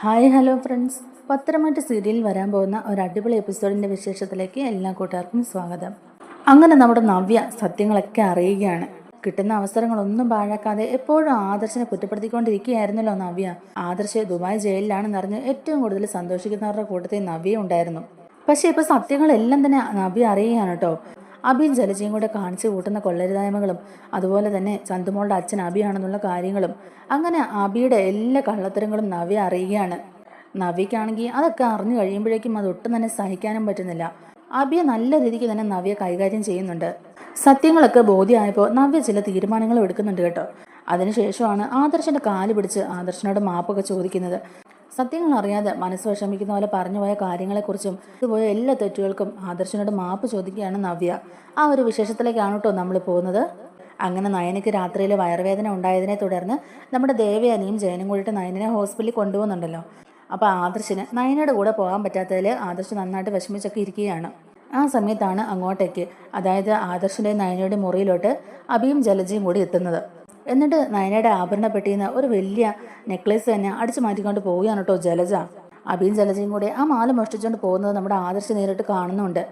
Hi hello friends. Patharamattu സീരിയലിൽ വരാൻ പോകുന്ന ഒരു അടിപൊളി എപ്പിസോഡിന്റെ വിശേഷത്തിലേക്ക് എല്ലാ കൂട്ടുകാർക്കും സ്വാഗതം. അങ്ങനെ നമ്മുടെ നവ്യ സത്യങ്ങളൊക്കെ അറിയുകയാണ്. കിട്ടുന്ന അവസരങ്ങളൊന്നും പാഴാക്കാതെ എപ്പോഴും ആദർശനെ കുറ്റപ്പെടുത്തിക്കൊണ്ടിരിക്കുകയായിരുന്നല്ലോ നവ്യ. ആദർശ് ദുബായ് ജയിലിലാണെന്നറിഞ്ഞ് ഏറ്റവും കൂടുതൽ സന്തോഷിക്കുന്നവരുടെ കൂട്ടത്തിൽ നവ്യ ഉണ്ടായിരുന്നു പക്ഷേ ഇപ്പോൾ സത്യങ്ങളെല്ലാം തന്നെ നവ്യ അറിയുകയാണ് കേട്ടോ. അബിയും ജലജയും കൂടെ കാണിച്ചു കൂട്ടുന്ന കൊള്ളരുതായ്മകളും അതുപോലെ തന്നെ ചന്തുമോളുടെ അച്ഛൻ അബിയാണെന്നുള്ള കാര്യങ്ങളും. അങ്ങനെ അബിയുടെ എല്ലാ കള്ളത്തരങ്ങളും നവ്യ അറിയുകയാണ്. നവ്യക്കാണെങ്കിൽ അതൊക്കെ അറിഞ്ഞു കഴിയുമ്പോഴേക്കും അത് ഒട്ടും തന്നെ സഹിക്കാനും പറ്റുന്നില്ല. അബിയെ നല്ല രീതിക്ക് തന്നെ നവ്യ കൈകാര്യം ചെയ്യുന്നുണ്ട്. സത്യങ്ങളൊക്കെ ബോധ്യമായപ്പോൾ നവ്യ ചില തീരുമാനങ്ങളും എടുക്കുന്നുണ്ട് കേട്ടോ. അതിനുശേഷമാണ് ആദർശന്റെ കാൽ പിടിച്ച് ആദർശനോട് മാപ്പൊക്കെ ചോദിക്കുന്നത്. സത്യങ്ങൾ അറിയാതെ മനസ്സ് വിഷമിക്കുന്ന പോലെ പറഞ്ഞുപോയ കാര്യങ്ങളെക്കുറിച്ചും ഇതുപോയ എല്ലാ തെറ്റുകൾക്കും ആദർശനോട് മാപ്പ് ചോദിക്കുകയാണ് നവ്യ. ആ ഒരു വിശേഷത്തിലേക്കാണ് കേട്ടോ നമ്മൾ പോകുന്നത്. അങ്ങനെ നയനയ്ക്ക് രാത്രിയിൽ വയറുവേദന ഉണ്ടായതിനെ തുടർന്ന് നമ്മുടെ ദേവയാനിയും ജയനും കൂടിയിട്ട് നയനെ ഹോസ്പിറ്റലിൽ കൊണ്ടുപോകുന്നുണ്ടല്ലോ. അപ്പോൾ ആദർശിന് നയനയുടെ കൂടെ പോകാൻ പറ്റാത്തതിൽ ആദർശ് നന്നായിട്ട് വിഷമിച്ചൊക്കെ ഇരിക്കുകയാണ്. ആ സമയത്താണ് അങ്ങോട്ടേക്ക് അതായത് ആദർശിന്റെ നയനയുടെ മുറിയിലോട്ട് അബിയും ജലജയും കൂടി എത്തുന്നത്. എന്നിട്ട് നയനയുടെ ആഭരണ പെട്ടിയിൽ നിന്ന് ഒരു വലിയ നെക്ലേസ് തന്നെ അടിച്ചു മാറ്റിക്കൊണ്ട് പോവുകയാണ് കേട്ടോ ജലജ. അബിയും ജലജയും കൂടെ ആ മാല മോഷ്ടിച്ചുകൊണ്ട് പോകുന്നത് നമ്മുടെ ആദർശ് നേരിട്ട് കാണുന്നുണ്ട്.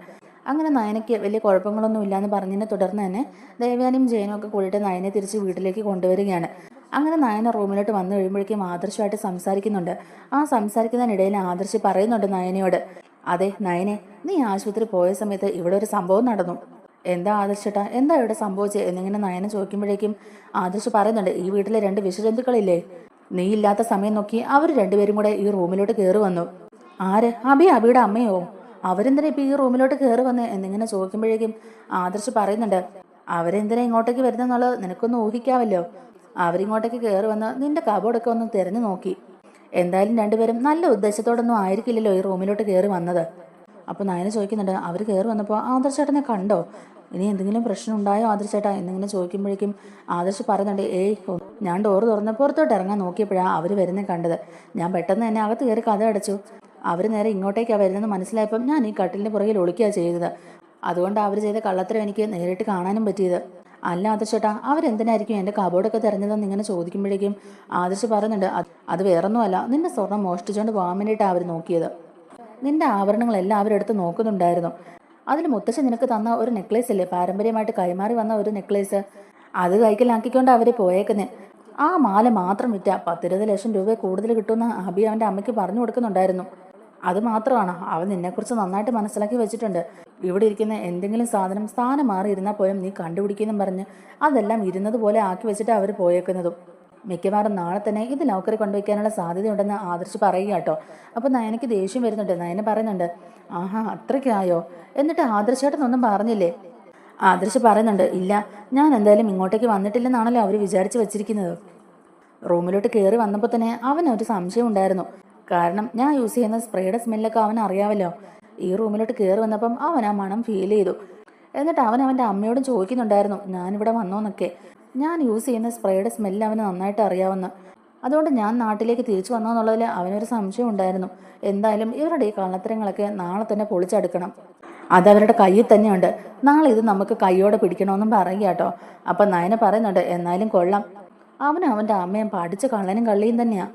അങ്ങനെ നയനയ്ക്ക് വലിയ കുഴപ്പങ്ങളൊന്നും ഇല്ലാന്ന് പറഞ്ഞതിനെ തുടർന്ന് തന്നെ ദേവ്യാനിയും ജയനും ഒക്കെ കൂടിയിട്ട് നയനെ തിരിച്ച് വീട്ടിലേക്ക് കൊണ്ടുവരികയാണ്. അങ്ങനെ നയന റൂമിലോട്ട് വന്നു കഴിയുമ്പോഴേക്കും ആദർശമായിട്ട് സംസാരിക്കുന്നുണ്ട്. ആ സംസാരിക്കുന്നതിനിടയിൽ ആദർശി പറയുന്നുണ്ട് നയനയോട് അതെ നയനെ നീ ആശുപത്രി പോയ സമയത്ത് ഇവിടെ ഒരു സംഭവം നടന്നു. എന്താ ആദർശേട്ടാ എന്താ ഇവിടെ സംഭവിച്ചത് എന്നിങ്ങനെ നയന ചോദിക്കുമ്പോഴേക്കും ആദർശ് പറയുന്നുണ്ട് ഈ വീട്ടിലെ രണ്ട് വിഷജന്തുക്കളില്ലേ? നീ ഇല്ലാത്ത സമയം നോക്കി അവർ രണ്ടുപേരും കൂടെ ഈ റൂമിലോട്ട് കയറി വന്നു. ആര്? അബി അബിയുടെ അമ്മയോ? അവരെന്തിനാ ഇപ്പൊ ഈ റൂമിലോട്ട് കയറി വന്ന്? എന്നിങ്ങനെ ചോദിക്കുമ്പോഴേക്കും ആദർശ് പറയുന്നുണ്ട് അവരെന്തിനാ ഇങ്ങോട്ടേക്ക് വരുന്നെന്നുള്ളത് നിനക്കൊന്ന് ഊഹിക്കാവല്ലോ അവരിങ്ങോട്ടേക്ക് കയറി വന്ന് നിന്റെ കബോർഡൊക്കെ ഒന്ന് തിരഞ്ഞു നോക്കി. എന്തായാലും രണ്ടുപേരും നല്ല ഉദ്ദേശത്തോടൊന്നും ആയിരിക്കില്ലല്ലോ ഈ റൂമിലോട്ട് കയറി വന്നത്. അപ്പോൾ നയന ചോദിക്കുന്നുണ്ട് അവർ കയറി വന്നപ്പോൾ ആദർശേട്ടനെ കണ്ടോ? ഇനി എന്തെങ്കിലും പ്രശ്നം ഉണ്ടായോ ആദർശേട്ടാ? എന്നിങ്ങനെ ചോദിക്കുമ്പോഴേക്കും ആദർശ് പറയുന്നുണ്ട് ഏയ് ഞാൻ ഡോറ് തുറന്ന് പുറത്തോട്ട് ഇറങ്ങാൻ നോക്കിയപ്പോഴാണ് അവർ വരുന്നത് കണ്ടത്. ഞാൻ പെട്ടെന്ന് തന്നെ അകത്ത് കയറി കഥ അടച്ചു. അവർ നേരെ ഇങ്ങോട്ടേക്കാണ് വരുന്നത് മനസ്സിലായപ്പം ഞാൻ ഈ കട്ടിലിന്റെ പുറകിൽ ഒളിക്കുക ചെയ്തത്. അതുകൊണ്ട് അവർ ചെയ്ത കള്ളത്തരം എനിക്ക് നേരിട്ട് കാണാനും പറ്റിയത്. അല്ല ആദർശേട്ടാ അവരെന്തിനായിരിക്കും എന്റെ കബോർഡൊക്കെ തിരഞ്ഞതെന്ന് ഇങ്ങനെ ചോദിക്കുമ്പോഴേക്കും ആദർശ് പറയുന്നുണ്ട് "അത് വേറൊന്നുമല്ല. നിന്റെ സ്വർണം മോഷ്ടിച്ചുകൊണ്ട് പോകാൻ വേണ്ടിയിട്ടാണ് അവർ നോക്കിയത്. നിന്റെ ആഭരണങ്ങളെല്ലാം അവരെടുത്ത് നോക്കുന്നുണ്ടായിരുന്നു. അതിൽ മുത്തശ്ശി നിനക്ക് തന്ന ഒരു നെക്ലേസ് അല്ലേ പാരമ്പര്യമായിട്ട് കൈമാറി വന്ന ഒരു നെക്ലേസ് അത് കൈക്കലാക്കിക്കൊണ്ട് അവർ പോയേക്കുന്നത് ആ മാല മാത്രം വിറ്റ. പത്തിരുപത് ലക്ഷം രൂപ കൂടുതൽ കിട്ടുമെന്ന് അബി അവന്റെ അമ്മയ്ക്ക് പറഞ്ഞു കൊടുക്കുന്നുണ്ടായിരുന്നു. അത് മാത്രമാണ്. അവൻ നിന്നെക്കുറിച്ച് നന്നായിട്ട് മനസ്സിലാക്കി വെച്ചിട്ടുണ്ട്. ഇവിടെ ഇരിക്കുന്ന എന്തെങ്കിലും സാധനം സ്ഥാനം മാറി ഇരുന്നാൽ പോലും നീ കണ്ടുപിടിക്കുമെന്നും പറഞ്ഞ് അതെല്ലാം ഇരുന്നത് പോലെ ആക്കി വെച്ചിട്ട് അവർ പോയേക്കുന്നതും. മിക്കവാറും നാളെ തന്നെ ഇത് ലോക്കറി കൊണ്ടുവയ്ക്കാനുള്ള സാധ്യതയുണ്ടെന്ന് ആദർശ് പറയുക കേട്ടോ. അപ്പോൾ നയനയ്ക്ക് ദേഷ്യം വരുന്നുണ്ട്. നയന പറയുന്നുണ്ട് ആഹാ അത്രയ്ക്കായോ? എന്നിട്ട് ആദർശേട്ടനൊന്നും പറഞ്ഞില്ലേ? ആദർശ് പറയുന്നുണ്ട് ഇല്ല ഞാൻ എന്തായാലും ഇങ്ങോട്ടേക്ക് വന്നിട്ടില്ലെന്നാണല്ലോ അവർ വിചാരിച്ചു വെച്ചിരിക്കുന്നത്. റൂമിലോട്ട് കയറി വന്നപ്പോൾ തന്നെ അവനൊരു സംശയം ഉണ്ടായിരുന്നു. കാരണം ഞാൻ യൂസ് ചെയ്യുന്ന സ്പ്രേയുടെ സ്മെല്ലൊക്കെ അവൻ അറിയാമല്ലോ. ഈ റൂമിലോട്ട് കയറി വന്നപ്പം അവൻ ആ മണം ഫീൽ ചെയ്തു. എന്നിട്ട് അവൻ അവന്റെ അമ്മയോടും ചോദിക്കുന്നുണ്ടായിരുന്നു ഞാനിവിടെ വന്നോന്നൊക്കെ. ഞാൻ യൂസ് ചെയ്യുന്ന സ്പ്രേയുടെ സ്മെല്ല് അവന് നന്നായിട്ട് അറിയാവുന്ന. അതുകൊണ്ട് ഞാൻ നാട്ടിലേക്ക് തിരിച്ചു വന്നോ എന്നുള്ളതിൽ അവനൊരു സംശയം ഉണ്ടായിരുന്നു. എന്തായാലും ഇവരുടെ ഈ കള്ളത്തരങ്ങളൊക്കെ നാളെ തന്നെ പൊളിച്ചെടുക്കണം. അതവരുടെ കയ്യിൽ തന്നെയുണ്ട്. നാളെ ഇത് നമുക്ക് കൈയോടെ പിടിക്കണമെന്നും പറയുക കേട്ടോ. അപ്പം നയന പറയുന്നുണ്ട് എന്നാലും കൊള്ളാം. അവനും അവന്റെ അമ്മയും പഠിച്ച കള്ളനും കള്ളിയും തന്നെയാ.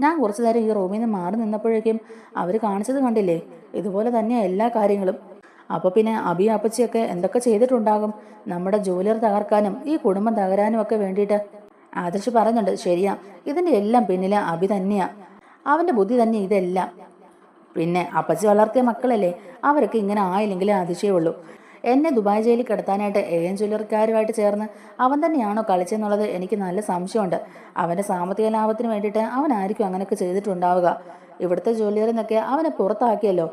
ഞാൻ കുറച്ചു നേരം ഈ റൂമിൽ നിന്ന് മാറി നിന്നപ്പോഴേക്കും അവർ കാണിച്ചത് കണ്ടില്ലേ? ഇതുപോലെ തന്നെയാ എല്ലാ കാര്യങ്ങളും. അപ്പോൾ പിന്നെ അബി അപ്പച്ചിയൊക്കെ എന്തൊക്കെ ചെയ്തിട്ടുണ്ടാകും? നമ്മുടെ ജോലിയർ തകർക്കാനും ഈ കുടുംബം തകരാനും ഒക്കെ വേണ്ടിയിട്ട് ആദർശ് പറയുന്നുണ്ട് ശരിയാ. ഇതിന്റെ എല്ലാം പിന്നിലെ അബി തന്നെയാ. അവന്റെ ബുദ്ധി തന്നെ ഇതെല്ലാം. പിന്നെ അപ്പച്ചി വളർത്തിയ മക്കളല്ലേ അവരൊക്കെ ഇങ്ങനെ ആയില്ലെങ്കിലേ അതിശയമുള്ളൂ എന്നെ ദുബായ് ജയിലിൽ കിടത്താനായിട്ട് എൻ ജ്വല്ലറിക്കാരുമായിട്ട് ചേർന്ന് അവൻ തന്നെയാണോ കളിച്ചെന്നുള്ളത് എനിക്ക് നല്ല സംശയമുണ്ട്. അവന്റെ സാമ്പത്തിക ലാഭത്തിന് വേണ്ടിയിട്ട് അവനായിരിക്കും അങ്ങനെയൊക്കെ ചെയ്തിട്ടുണ്ടാവുക. ഇവിടുത്തെ ജോലിയറിൽ നിന്നൊക്കെ അവനെ പുറത്താക്കിയല്ലോ.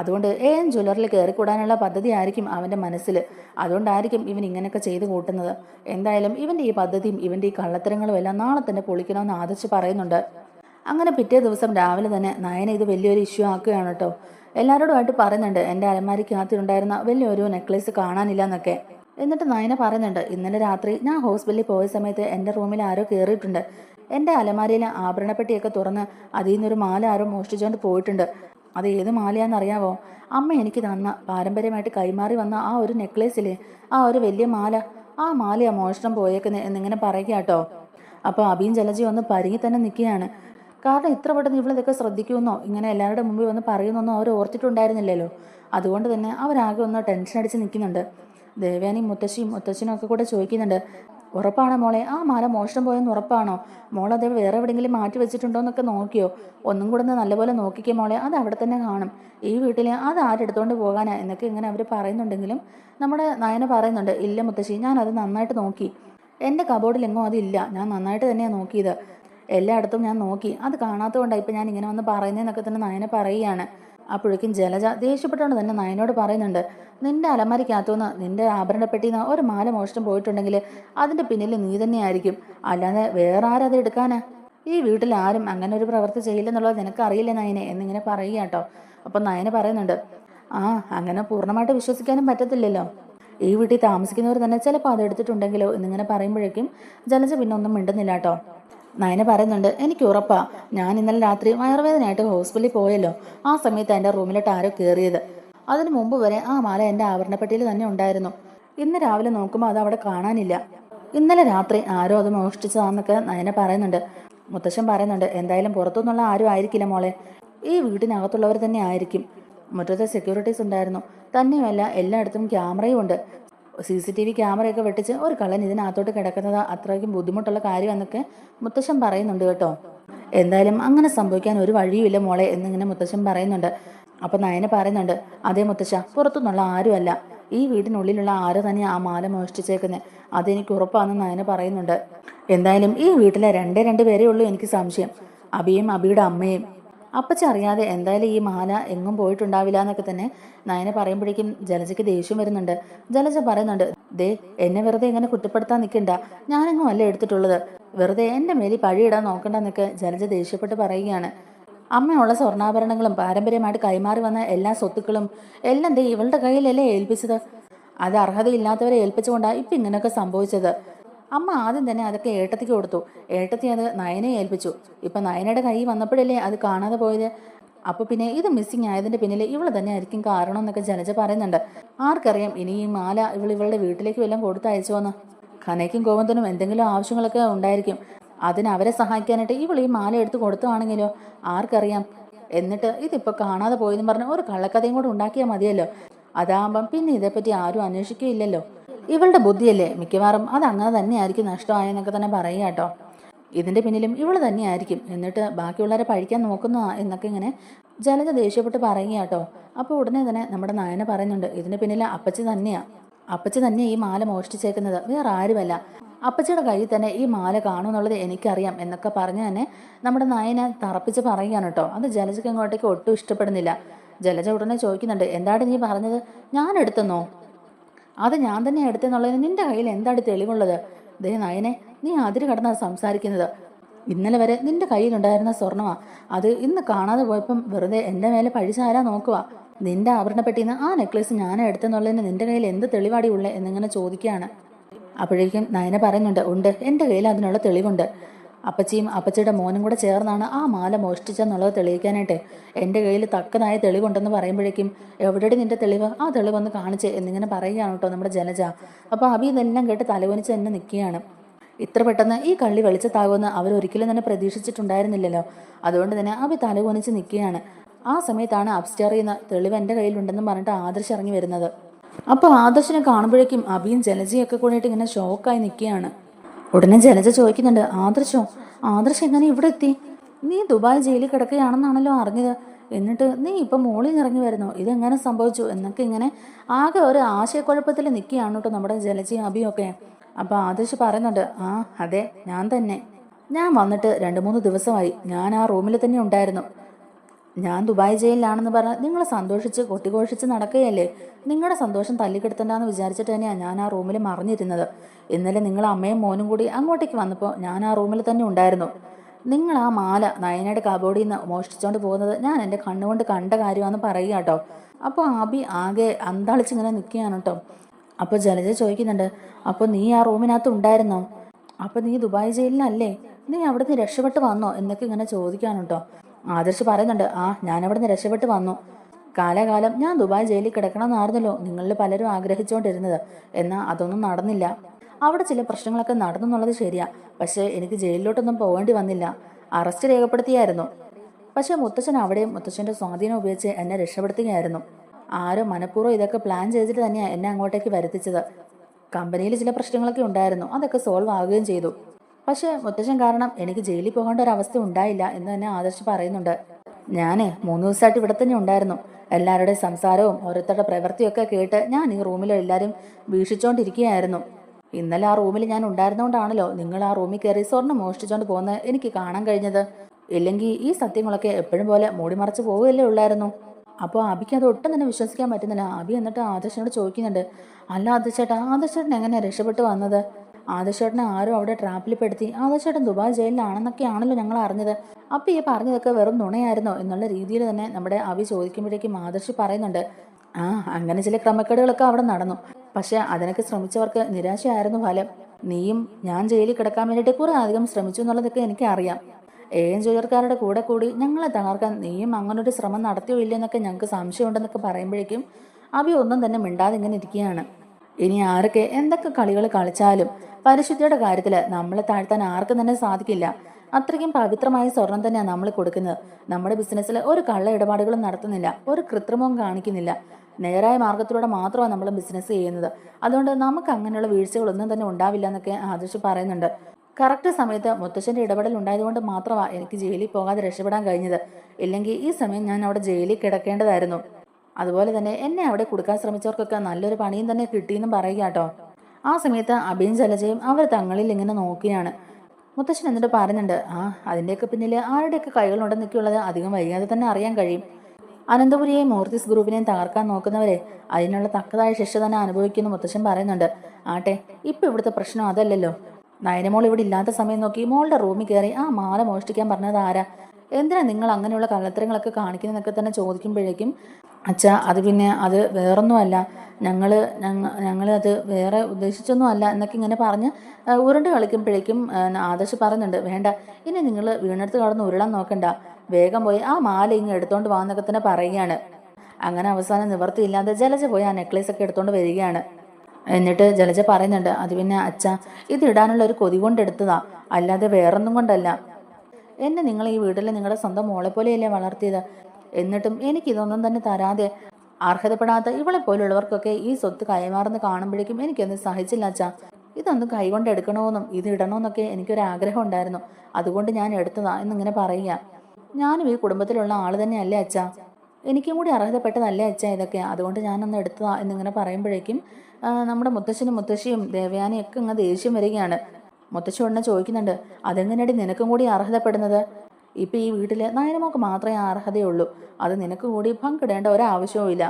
അതുകൊണ്ട് ഏൻ ജ്വല്ലറിൽ കയറിക്കൂടാനുള്ള പദ്ധതി ആയിരിക്കും അവന്റെ മനസ്സിൽ. അതുകൊണ്ടായിരിക്കും ഇവൻ ഇങ്ങനെയൊക്കെ ചെയ്തു കൂട്ടുന്നത്. എന്തായാലും ഇവന്റെ ഈ പദ്ധതിയും ഇവന്റെ ഈ കള്ളത്തരങ്ങളും എല്ലാം നാളെ തന്നെ പൊളിക്കണമെന്ന് ആദർശ് പറയുന്നുണ്ട്. അങ്ങനെ പിറ്റേ ദിവസം രാവിലെ തന്നെ നയന ഇത് വലിയൊരു ഇഷ്യൂ ആക്കുകയാണ് കേട്ടോ. എല്ലാവരോടുമായിട്ട് പറയുന്നുണ്ട് എന്റെ അലമാരിക്കകത്തിലുണ്ടായിരുന്ന വലിയൊരു നെക്ലേസ് കാണാനില്ല എന്നൊക്കെ എന്നിട്ട് നയന പറയുന്നുണ്ട് ഇന്നലെ രാത്രി ഞാൻ ഹോസ്പിറ്റലിൽ പോയ സമയത്ത് എന്റെ റൂമിൽ ആരോ കയറിയിട്ടുണ്ട്. എന്റെ അലമാരിയിലെ ആഭരണപ്പെട്ടിയൊക്കെ തുറന്ന് അതിൽ നിന്നൊരു മാല ആരോ മോഷ്ടിച്ചുകൊണ്ട് പോയിട്ടുണ്ട്. അത് ഏത് മാലയാണെന്നറിയാവോ? അമ്മ എനിക്ക് തന്ന പാരമ്പര്യമായിട്ട് കൈമാറി വന്ന ആ ഒരു നെക്ലേസിലെ ആ ഒരു വലിയ മാല. ആ മാലയാ മോഷണം പോയേക്കുന്നത് എന്നിങ്ങനെ പറയുക കേട്ടോ. അപ്പോൾ അബിയും ജലജി ഒന്ന് പരിങ്ങി തന്നെ നിൽക്കുകയാണ് കാരണം ഇത്ര പെട്ടെന്ന് ഇവളിതൊക്കെ ശ്രദ്ധിക്കുമെന്നോ? ഇങ്ങനെ എല്ലാവരുടെ മുമ്പിൽ വന്ന് പറയുമെന്നോ അവർ ഓർത്തിട്ടുണ്ടായിരുന്നില്ലല്ലോ? അതുകൊണ്ട് തന്നെ അവരാകെ ഒന്ന് ടെൻഷൻ അടിച്ച് നിൽക്കുന്നുണ്ട്. ദേവയാനി മുത്തശ്ശിയും മുത്തശ്ശനും ഒക്കെ കൂടെ ചോദിക്കുന്നുണ്ട് ഉറപ്പാണോ മോളെ? ആ മാല മോഷണം പോയെന്ന് ഉറപ്പാണോ? മോൾ അത് വേറെ എവിടെയെങ്കിലും മാറ്റി വെച്ചിട്ടുണ്ടോ എന്നൊക്കെ നോക്കിയോ? ഒന്നും കൂടെ ഒന്ന് നല്ലപോലെ നോക്കിക്കേ മോളെ. അത് അവിടെ തന്നെ കാണും. ഈ വീട്ടിൽ അത് ആരെടുത്തോണ്ട് പോകാനാ? എന്നൊക്കെ ഇങ്ങനെ അവർ പറയുന്നുണ്ടെങ്കിലും നമ്മുടെ നയന പറയുന്നുണ്ട് ഇല്ല മുത്തശ്ശി ഞാൻ അത് നന്നായിട്ട് നോക്കി. എന്റെ കബോർഡിലെങ്ങും അതില്ല ഞാൻ നന്നായിട്ട് തന്നെയാണ് നോക്കിയത്. എല്ലായിടത്തും ഞാൻ നോക്കി. അത് കാണാത്തതുകൊണ്ടാണ് ഇപ്പം ഞാൻ ഇങ്ങനെ വന്ന് പറയുന്നതെന്നൊക്കെ തന്നെ നയന പറയുകയാണ്. അപ്പോഴേക്കും ജലജ ദേഷ്യപ്പെട്ടുകൊണ്ട് തന്നെ നയനോട് പറയുന്നുണ്ട് നിന്റെ അലമാരിക്കകത്തുനിന്ന് നിന്റെ ആഭരണപ്പെട്ടിയിൽ നിന്ന് ഒരു മാല മോഷണം പോയിട്ടുണ്ടെങ്കിൽ അതിന്റെ പിന്നിൽ നീ തന്നെയായിരിക്കും. അല്ലാതെ വേറെ ആരത് എടുക്കാനാ? ഈ വീട്ടിൽ ആരും അങ്ങനെ ഒരു പ്രവൃത്തി ചെയ്യില്ലെന്നുള്ളത് നിനക്ക് അറിയില്ല നയനെ? എന്നിങ്ങനെ പറയുക കേട്ടോ. അപ്പം നയന പറയുന്നുണ്ട് ആ അങ്ങനെ പൂർണമായിട്ട് വിശ്വസിക്കാനും പറ്റത്തില്ലല്ലോ. ഈ വീട്ടിൽ താമസിക്കുന്നവർ തന്നെ ചിലപ്പോൾ അത് എടുത്തിട്ടുണ്ടെങ്കിലോ? എന്നിങ്ങനെ പറയുമ്പോഴേക്കും ജലജ പിന്നെ ഒന്നും മിണ്ടുന്നില്ല കേട്ടോ. നയന പറയുന്നുണ്ട് എനിക്ക് ഉറപ്പാ. ഞാൻ ഇന്നലെ രാത്രി വയറുവേദനയായിട്ട് ഹോസ്പിറ്റലിൽ പോയല്ലോ. ആ സമയത്ത് എന്റെ റൂമിലോട്ട് ആരോ കയറിയത് അതിനു മുമ്പ് വരെ ആ മാല എന്റെ ആവരണപ്പെട്ടിയിൽ തന്നെ ഉണ്ടായിരുന്നു. ഇന്ന് രാവിലെ നോക്കുമ്പോൾ അത് അവിടെ കാണാനില്ല. ഇന്നലെ രാത്രി ആരോ അത് മോഷ്ടിച്ചതാന്നൊക്കെ നയന പറയുന്നുണ്ട്. മുത്തശ്ശൻ പറയുന്നുണ്ട് എന്തായാലും പുറത്തുനിന്നുള്ള ആരും ആയിരിക്കില്ല മോളെ. ഈ വീട്ടിനകത്തുള്ളവർ തന്നെ ആയിരിക്കും. മുറ്റത്തെ സെക്യൂരിറ്റീസ് ഉണ്ടായിരുന്നു. തന്നെയുമല്ല എല്ലായിടത്തും ക്യാമറയും ഉണ്ട്. സി സി ടി വി ക്യാമറയൊക്കെ വെട്ടിച്ച് ഒരു കള്ളൻ ഇതിനകത്തോട്ട് കിടക്കുന്നത് അത്രയ്ക്കും ബുദ്ധിമുട്ടുള്ള കാര്യമെന്നൊക്കെ മുത്തശ്ശൻ പറയുന്നുണ്ട് കേട്ടോ. എന്തായാലും അങ്ങനെ സംഭവിക്കാൻ ഒരു വഴിയുമില്ല മോളെ എന്നിങ്ങനെ മുത്തശ്ശൻ പറയുന്നുണ്ട്. അപ്പൊ നയന പറയുന്നുണ്ട് അതേ മുത്തശ്ശ പുറത്തുനിന്നുള്ള ആരുമല്ല. ഈ വീടിനുള്ളിലുള്ള ആര് തന്നെ ആ മാല മോഷ്ടിച്ചേക്കുന്നത് അതെനിക്ക് ഉറപ്പാണെന്ന് നയന പറയുന്നുണ്ട്. എന്തായാലും ഈ വീട്ടിലെ രണ്ടേ രണ്ട് പേരേ ഉള്ളൂ എനിക്ക് സംശയം. അബിയും അബിയുടെ അമ്മയും. അപ്പച്ച അറിയാതെ എന്തായാലും ഈ മാല എങ്ങും പോയിട്ടുണ്ടാവില്ല എന്നൊക്കെ തന്നെ നയന പറയുമ്പോഴേക്കും ജലജയ്ക്ക് ദേഷ്യം വരുന്നുണ്ട്. ജലജ പറയുന്നുണ്ട് ദേ എന്നെ വെറുതെ ഇങ്ങനെ കുറ്റപ്പെടുത്താൻ നിൽക്കണ്ട ഞാനെങ്ങും അല്ല എടുത്തിട്ടുള്ളത്? വെറുതെ എന്റെ മേലിൽ പഴിയിടാൻ നോക്കണ്ടെന്നൊക്കെ ജലജ ദേഷ്യപ്പെട്ട് പറയുകയാണ്. അമ്മയുള്ള സ്വർണാഭരണങ്ങളും പാരമ്പര്യമായിട്ട് കൈമാറി വന്ന എല്ലാ സ്വത്തുക്കളും എല്ലാം ദേ ഇവളുടെ കയ്യിലല്ലേ ഏൽപ്പിച്ചത്? അത് അർഹതയില്ലാത്തവരെ ഏൽപ്പിച്ചുകൊണ്ടാണ് ഇപ്പം ഇങ്ങനെയൊക്കെ സംഭവിച്ചത്. അമ്മ ആദ്യം തന്നെ അതൊക്കെ ഏട്ടത്തിക്ക് കൊടുത്തു. ഏട്ടത്തി അത് നയനെ ഏൽപ്പിച്ചു. ഇപ്പം നയനയുടെ കൈ വന്നപ്പോഴല്ലേ അത് കാണാതെ പോയത്? അപ്പോൾ പിന്നെ ഇത് മിസ്സിങ് ആയതിന്റെ പിന്നിൽ ഇവൾ തന്നെ ആയിരിക്കും കാരണം എന്നൊക്കെ ജനജ പറയുന്നുണ്ട്. ആർക്കറിയാം ഇനി ഈ മാല ഇവൾ ഇവളുടെ വീട്ടിലേക്ക് വല്ലതും കൊടുത്തയച്ചോന്ന് ഖനയ്ക്കും ഗോവിന്ദനും എന്തെങ്കിലും ആവശ്യങ്ങളൊക്കെ ഉണ്ടായിരിക്കും. അതിന് അവരെ സഹായിക്കാനായിട്ട് ഇവൾ ഈ മാല എടുത്ത് കൊടുത്തതാണെങ്കിലോ? ആർക്കറിയാം. എന്നിട്ട് ഇതിപ്പോൾ കാണാതെ പോയെന്ന് പറഞ്ഞ് ഒരു കള്ളക്കഥയും കൂടെ ഉണ്ടാക്കിയാൽ മതിയല്ലോ. അതാകുമ്പം പിന്നെ ഇതേപ്പറ്റി ആരും അന്വേഷിക്കുകയില്ലല്ലോ. ഇവളുടെ ബുദ്ധിയല്ലേ? മിക്കവാറും അത് അങ്ങനെ തന്നെയായിരിക്കും നഷ്ടമായെന്നൊക്കെ തന്നെ പറയുക കേട്ടോ. ഇതിന്റെ പിന്നിലും ഇവൾ തന്നെയായിരിക്കും. എന്നിട്ട് ബാക്കിയുള്ളവരെ പഴിക്കാൻ നോക്കുന്ന എന്നൊക്കെ ഇങ്ങനെ ജലജ ദേഷ്യപ്പെട്ട് പറയുക കേട്ടോ. അപ്പോൾ ഉടനെ തന്നെ നമ്മുടെ നായന പറയുന്നുണ്ട് ഇതിന്റെ പിന്നിൽ അപ്പച്ചി തന്നെയാണ് അപ്പച്ചി തന്നെ ഈ മാല മോഷ്ടിച്ചേക്കുന്നത്. വേറെ ആരുമല്ല. അപ്പച്ചിയുടെ കയ്യിൽ തന്നെ ഈ മാല കാണുമെന്നുള്ളത് എനിക്കറിയാം എന്നൊക്കെ പറഞ്ഞ് തന്നെ നമ്മുടെ നായനെ തറപ്പിച്ച് പറയുകയാണ് കേട്ടോ. അത് ജലജയ്ക്ക് അങ്ങോട്ടേക്ക് ഒട്ടും ഇഷ്ടപ്പെടുന്നില്ല. ജലജ ഉടനെ ചോദിക്കുന്നുണ്ട് എന്താണ് നീ പറഞ്ഞത്? ഞാൻ എടുത്തെന്നോ? അത് ഞാൻ തന്നെ എടുത്തെന്നുള്ളതിന് നിന്റെ കയ്യിൽ എന്താണ് തെളിവുള്ളത്? ദേ നയനെ നീ അതിര് കടന്നാ സംസാരിക്കുന്നത്. ഇന്നലെ വരെ നിന്റെ കയ്യിലുണ്ടായിരുന്ന സ്വർണമാ. അത് ഇന്ന് കാണാതെ പോയപ്പം വെറുതെ എന്റെ മേലെ പഴിച്ചാരാ നോക്കുക നിന്റെ ആഭരണപ്പെട്ടിന്ന് ആ നെക്ലേസ് ഞാൻ എടുത്തെന്നുള്ളതിന് നിന്റെ കയ്യിൽ എന്ത് തെളിവാടി ഉള്ളേ എന്നിങ്ങനെ ചോദിക്കുകയാണ്. അപ്പോഴേക്കും നയന പറയുന്നുണ്ട് ഉണ്ട് എന്റെ കയ്യിൽ അതിനുള്ള തെളിവുണ്ട്. അപ്പച്ചിയും അപ്പച്ചിയുടെ മോനും കൂടെ ചേർന്നാണ് ആ മാല മോഷ്ടിച്ചെന്നുള്ളത് തെളിയിക്കാനായിട്ട്. എന്റെ കയ്യിൽ തക്കനായ തെളിവുണ്ടെന്ന് പറയുമ്പോഴേക്കും എവിടെയാണ് നിന്റെ തെളിവ്? ആ തെളിവൊന്ന് കാണിച്ച് എന്നിങ്ങനെ പറയുകയാണ് കേട്ടോ നമ്മുടെ ജനജ അപ്പോൾ അബി ഇതെല്ലാം കേട്ട് തലവനിച്ച് തന്നെ നിൽക്കുകയാണ് ഇത്ര പെട്ടെന്ന് ഈ കള്ളി വെളിച്ചത്താകുമെന്ന് അവർ ഒരിക്കലും തന്നെ പ്രതീക്ഷിച്ചിട്ടുണ്ടായിരുന്നില്ലല്ലോ. അതുകൊണ്ട് തന്നെ അബി തലകുനിച്ച് നിൽക്കുകയാണ് ആ സമയത്താണ് അപ്സ്റ്റേറിൽ നിന്ന് തെളിവ് എന്റെ കയ്യിലുണ്ടെന്ന് പറഞ്ഞിട്ട് ആദർശ് ഇറങ്ങി വരുന്നത്. അപ്പോൾ ആദർശിനെ കാണുമ്പോഴേക്കും അബിയും ജലജയൊക്കെ കൂടിയിട്ട് ഇങ്ങനെ ഷോക്കായി നിൽക്കുകയാണ് ഉടനെ ജലജ ചോദിക്കുന്നുണ്ട് ആദർശോ ആദർശ് എങ്ങനെ ഇവിടെ എത്തി? നീ ദുബായ് ജയിലിൽ കിടക്കുകയാണെന്നാണല്ലോ അറിഞ്ഞത്. എന്നിട്ട് നീ ഇപ്പം മോളിൽ ഇറങ്ങി വരുന്നോ? ഇതെങ്ങനെ സംഭവിച്ചു? എന്നൊക്കെ ഇങ്ങനെ ആകെ ഒരു ആശയക്കുഴപ്പത്തിൽ നിൽക്കുകയാണ് കേട്ടോ നമ്മുടെ ജലജി അഭിയൊക്കെ അപ്പൊ അപ്പോൾ ആദർശ് പറയുന്നുണ്ട് ആ അതെ ഞാൻ തന്നെ. ഞാൻ വന്നിട്ട് രണ്ട് മൂന്ന് ദിവസമായി. ഞാൻ ആ റൂമിൽ തന്നെ ഉണ്ടായിരുന്നു. ഞാൻ ദുബായ് ജയിലിലാണെന്ന് പറഞ്ഞ് നിങ്ങൾ സന്തോഷിച്ച് കൊട്ടിഘോഷിച്ച് നടക്കുകയല്ലേ? നിങ്ങളുടെ സന്തോഷം തല്ലിക്കെടുത്തണ്ടെന്ന് വിചാരിച്ചിട്ട് തന്നെയാണ് ഞാൻ ആ റൂമിൽ മറിഞ്ഞിരുന്നത്. ഇന്നലെ നിങ്ങൾ അമ്മയും മോനും കൂടി അങ്ങോട്ടേക്ക് വന്നപ്പോൾ ഞാൻ ആ റൂമിൽ തന്നെ ഉണ്ടായിരുന്നു. നിങ്ങൾ ആ മാല നയനയുടെ കബോർഡിൽ നിന്ന് മോഷ്ടിച്ചുകൊണ്ട് പോകുന്നത് ഞാൻ എന്റെ കണ്ണുകൊണ്ട് കണ്ട കാര്യമാണെന്ന് പറയുക കേട്ടോ. അപ്പോൾ ആബി ആകെ അന്താളിച്ചിങ്ങനെ നിൽക്കുകയാണ് കേട്ടോ. അപ്പോൾ ജലജ ചോദിക്കുന്നുണ്ട് അപ്പോൾ നീ ആ റൂമിനകത്ത് ഉണ്ടായിരുന്നോ? അപ്പോൾ നീ ദുബായ് ജയിലിലല്ലേ? നീ അവിടുന്ന് രക്ഷപ്പെട്ട് വന്നോ? എന്നൊക്കെ ഇങ്ങനെ ചോദിക്കാനുണ്ടോ ആദർശ് പറയുന്നുണ്ട് ആ ഞാനവിടെ നിന്ന് രക്ഷപ്പെട്ട് വന്നു. കാലാകാലം ഞാൻ ദുബായ് ജയിലിൽ കിടക്കണമെന്നായിരുന്നല്ലോ നിങ്ങളിൽ പലരും ആഗ്രഹിച്ചുകൊണ്ടിരുന്നത്. എന്നാൽ അതൊന്നും നടന്നില്ല. അവിടെ ചില പ്രശ്നങ്ങളൊക്കെ നടന്നു എന്നുള്ളത് ശരിയാ. പക്ഷേ എനിക്ക് ജയിലിലോട്ടൊന്നും പോകേണ്ടി വന്നില്ല. അറസ്റ്റ് രേഖപ്പെടുത്തിയായിരുന്നു. പക്ഷേ മുത്തച്ഛൻ അവിടെയും മുത്തച്ഛന്റെ സ്വാധീനം ഉപയോഗിച്ച് എന്നെ രക്ഷപ്പെടുത്തുകയായിരുന്നു. ആരോ മനഃപൂർവം ഇതൊക്കെ പ്ലാൻ ചെയ്തിട്ട് തന്നെയാണ് എന്നെ അങ്ങോട്ടേക്ക് വരുത്തിച്ചത്. കമ്പനിയിൽ ചില പ്രശ്നങ്ങളൊക്കെ ഉണ്ടായിരുന്നു. അതൊക്കെ സോൾവ് ആവുകയും ചെയ്തു. പക്ഷേ മുത്തശ്ശൻ കാരണം എനിക്ക് ജയിലിൽ പോകേണ്ട ഒരു അവസ്ഥ ഉണ്ടായില്ല എന്ന് തന്നെ ആദർശ് പറയുന്നുണ്ട്. ഞാൻ മൂന്ന് ദിവസമായിട്ട് ഇവിടെ തന്നെ ഉണ്ടായിരുന്നു. എല്ലാവരുടെയും സംസാരവും ഓരോരുത്തരുടെ പ്രവൃത്തിയൊക്കെ കേട്ട് ഞാൻ ഈ റൂമിൽ എല്ലാവരും വീക്ഷിച്ചുകൊണ്ടിരിക്കുകയായിരുന്നു ഇന്നലെ ആ റൂമിൽ ഞാൻ ഉണ്ടായിരുന്നുകൊണ്ടാണല്ലോ നിങ്ങൾ ആ റൂമിൽ കയറി സ്വർണം മോഷ്ടിച്ചുകൊണ്ട് പോകുന്നത് എനിക്ക് കാണാൻ കഴിഞ്ഞത്. ഇല്ലെങ്കിൽ ഈ സത്യങ്ങളൊക്കെ എപ്പോഴും പോലെ മൂടിമറച്ച് പോവുകയല്ലേ ഉള്ളായിരുന്നു. അപ്പോൾ അബിക്ക് അത് ഒട്ടും തന്നെ വിശ്വസിക്കാൻ പറ്റുന്നില്ല. അബി എന്നിട്ട് ആദർശനോട് ചോദിക്കുന്നുണ്ട്. അല്ല ആദർശേട്ടാ ആദർശേട്ടൻ എങ്ങനെയാണ് രക്ഷപ്പെട്ട് വന്നത്? ആദർശേട്ടനെ ആരും അവിടെ ട്രാപ്പിൽ പെടുത്തി ആദർശേട്ടൻ ദുബായ് ജയിലിലാണെന്നൊക്കെയാണല്ലോ ഞങ്ങൾ അറിഞ്ഞത്. അപ്പം ഈ പറഞ്ഞതൊക്കെ വെറും നുണയായിരുന്നോ? എന്നുള്ള രീതിയിൽ തന്നെ നമ്മുടെ അവി ചോദിക്കുമ്പോഴേക്കും ആദർശ് പറയുന്നുണ്ട് ആ അങ്ങനെ ചില ക്രമക്കേടുകളൊക്കെ അവിടെ നടന്നു. പക്ഷേ അതിനൊക്കെ ശ്രമിച്ചവർക്ക് നിരാശയായിരുന്നു ഫലം. നീയും ഞാൻ ജയിലിൽ കിടക്കാൻ വേണ്ടിയിട്ട് കുറേ അധികം ശ്രമിച്ചു എന്നുള്ളതൊക്കെ എനിക്കറിയാം. ഏൻ ജോലിക്കാരുടെ കൂടെ കൂടി ഞങ്ങളെ തകർക്കാൻ നീയും അങ്ങനൊരു ശ്രമം നടത്തിയോ ഇല്ലെന്നൊക്കെ ഞങ്ങൾക്ക് സംശയമുണ്ടെന്നൊക്കെ പറയുമ്പോഴേക്കും അബി ഒന്നും തന്നെ മിണ്ടാതെ ഇങ്ങനെ ഇരിക്കുകയാണ്. ഇനി ആരൊക്കെ എന്തൊക്കെ കളികൾ കളിച്ചാലും പരിശുദ്ധിയുടെ കാര്യത്തിൽ നമ്മളെ താഴ്ത്താൻ ആർക്കും തന്നെ സാധിക്കില്ല. അത്രയ്ക്കും പവിത്രമായ സ്വർണം തന്നെയാണ് നമ്മൾ കൊടുക്കുന്നത്. നമ്മുടെ ബിസിനസ്സിൽ ഒരു കള്ള ഇടപാടുകളും നടത്തുന്നില്ല. ഒരു കൃത്രിമവും കാണിക്കുന്നില്ല. നേരായ മാർഗത്തിലൂടെ മാത്രമാണ് നമ്മൾ ബിസിനസ് ചെയ്യുന്നത്. അതുകൊണ്ട് നമുക്ക് അങ്ങനെയുള്ള വീഴ്ചകളൊന്നും തന്നെ ഉണ്ടാവില്ല എന്നൊക്കെ ആദർശ് പറയുന്നുണ്ട്. കറക്റ്റ് സമയത്ത് മുത്തശ്ശന്റെ ഇടപെടൽ ഉണ്ടായതുകൊണ്ട് മാത്രമാണ് എനിക്ക് ജയിലിൽ പോകാതെ രക്ഷപ്പെടാൻ കഴിഞ്ഞത്. ഇല്ലെങ്കിൽ ഈ സമയം ഞാൻ അവിടെ ജയിലിൽ കിടക്കേണ്ടതായിരുന്നു. അതുപോലെ തന്നെ എന്നെ അവിടെ കൊടുക്കാൻ ശ്രമിച്ചവർക്കൊക്കെ നല്ലൊരു പണിയും തന്നെ കിട്ടിയെന്നും പറയുക കേട്ടോ. ആ സമയത്ത് അഭിയും ജലജയും അവർ തങ്ങളിൽ ഇങ്ങനെ നോക്കുകയാണ് മുത്തശ്ശൻ എന്നിട്ട് പറയുന്നുണ്ട് ആ അതിന്റെയൊക്കെ പിന്നിൽ ആരുടെയൊക്കെ കൈകളുണ്ടെന്നൊക്കെയുള്ളത് അധികം വൈകാതെ തന്നെ അറിയാൻ കഴിയും. അനന്തപുരിയെയും മൂർത്തിസ് ഗ്രൂപ്പിനെയും തകർക്കാൻ നോക്കുന്നവരെ അതിനുള്ള തക്കതായ ശിക്ഷ തന്നെ അനുഭവിക്കുന്നു മുത്തശ്ശൻ പറയുന്നുണ്ട്. ആട്ടെ ഇപ്പം ഇവിടുത്തെ പ്രശ്നം അതല്ലല്ലോ. നയനമോൾ ഇവിടെ ഇല്ലാത്ത സമയം നോക്കി മോളുടെ റൂമിൽ കയറി ആ മാല മോഷ്ടിക്കാൻ പറഞ്ഞത് ആരാ? എന്തിനാ നിങ്ങൾ അങ്ങനെയുള്ള കള്ളത്തരങ്ങളൊക്കെ കാണിക്കുന്നതൊക്കെ തന്നെ ചോദിക്കുമ്പോഴേക്കും അച്ഛാ അത് പിന്നെ അത് വേറൊന്നുമല്ല. ഞങ്ങൾ ഞങ്ങൾ അത് വേറെ ഉദ്ദേശിച്ചൊന്നും അല്ല എന്നൊക്കെ ഇങ്ങനെ പറഞ്ഞ് ഉരുണ്ട് കളിക്കുമ്പോഴേക്കും ആദർശ് പറയുന്നുണ്ട് വേണ്ട ഇനി നിങ്ങൾ വീണെടുത്ത് കടന്ന് ഉരുളാൻ നോക്കണ്ട. വേഗം പോയി ആ മാല ഇങ്ങ് എടുത്തോണ്ട് വാന്നൊക്കെ തന്നെ പറയുകയാണ്. അങ്ങനെ അവസാനം നിവർത്തിയില്ലാതെ ജലജ പോയി ആ നെക്ലേസ് ഒക്കെ എടുത്തോണ്ട് വരികയാണ്. എന്നിട്ട് ജലജ പറയുന്നുണ്ട് അത് പിന്നെ അച്ഛ ഇത് ഇടാനുള്ള ഒരു കൊതി കൊണ്ടെടുത്തതാ അല്ലാതെ വേറൊന്നും കൊണ്ടല്ല. എന്നെ നിങ്ങൾ ഈ വീട്ടിൽ നിങ്ങളുടെ സ്വന്തം മോളെ പോലെയല്ലേ വളർത്തിയത്? എന്നിട്ടും എനിക്ക് ഇതൊന്നും തന്നെ തരാതെ അർഹതപ്പെടാത്ത ഇവളെ പോലുള്ളവർക്കൊക്കെ ഈ സ്വത്ത് കൈമാറുന്ന കാണുമ്പോഴേക്കും എനിക്കൊന്നും സഹിച്ചില്ല അച്ഛാ. ഇതൊന്നും കൈകൊണ്ട് എടുക്കണമെന്നും ഇത് ഇടണമെന്നൊക്കെ എനിക്കൊരാഗ്രഹം ഉണ്ടായിരുന്നു. അതുകൊണ്ട് ഞാൻ എടുത്തതാ എന്നിങ്ങനെ പറയുക. ഞാനും ഈ കുടുംബത്തിലുള്ള ആൾ തന്നെയല്ലേ അച്ഛാ. എനിക്കും കൂടി അർഹതപ്പെട്ടതല്ലേ അച്ഛാ ഇതൊക്കെ. അതുകൊണ്ട് ഞാനൊന്ന് എടുത്തതാ എന്നിങ്ങനെ പറയുമ്പോഴേക്കും നമ്മുടെ മുത്തശ്ശനും മുത്തശ്ശിയും ദേവയാനിയൊക്കെ ഇങ്ങനെ ഇങ്ങ് ദേഷ്യം വരികയാണ്. ഉടനെ ചോദിക്കുന്നുണ്ട് അതെങ്ങനെയാടി നിനക്കും കൂടി അർഹതപ്പെടുന്നത്? ഇപ്പൊ ഈ വീട്ടിൽ നയനമോക്ക് മാത്രമേ അർഹതയുള്ളൂ. അത് നിനക്ക് കൂടി പങ്കിടേണ്ട ഒരാവശ്യവും ഇല്ല.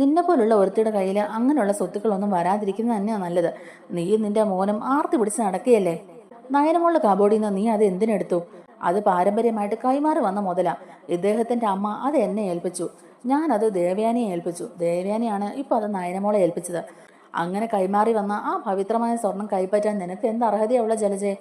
നിന്നെ പോലുള്ള ഒരുത്തിയുടെ കയ്യിൽ അങ്ങനെയുള്ള സ്വത്തുക്കളൊന്നും വരാതിരിക്കുന്നത് തന്നെയാണ് നല്ലത്. നീ നിന്റെ മോനും ആർത്തി പിടിച്ച് നടക്കുകയല്ലേ? നയനമുള്ള കബോർഡിൽ നിന്ന് നീ അത് എന്തിനെടുത്തു? അത് പാരമ്പര്യമായിട്ട് കൈമാറി വന്ന മുതലാ. ഇദ്ദേഹത്തിന്റെ അമ്മ അത് എന്നെ ഏൽപ്പിച്ചു. ഞാനത് ദേവയാനിയെ ഏൽപ്പിച്ചു. ദേവയാനിയാണ് ഇപ്പൊ അത് നയനമോളെ ഏൽപ്പിച്ചത്. അങ്ങനെ കൈമാറി വന്ന ആ പവിത്രമായ സ്വർണം കൈപ്പറ്റാൻ നിനക്ക് എന്ത് അർഹതയുള്ള ജലജയെ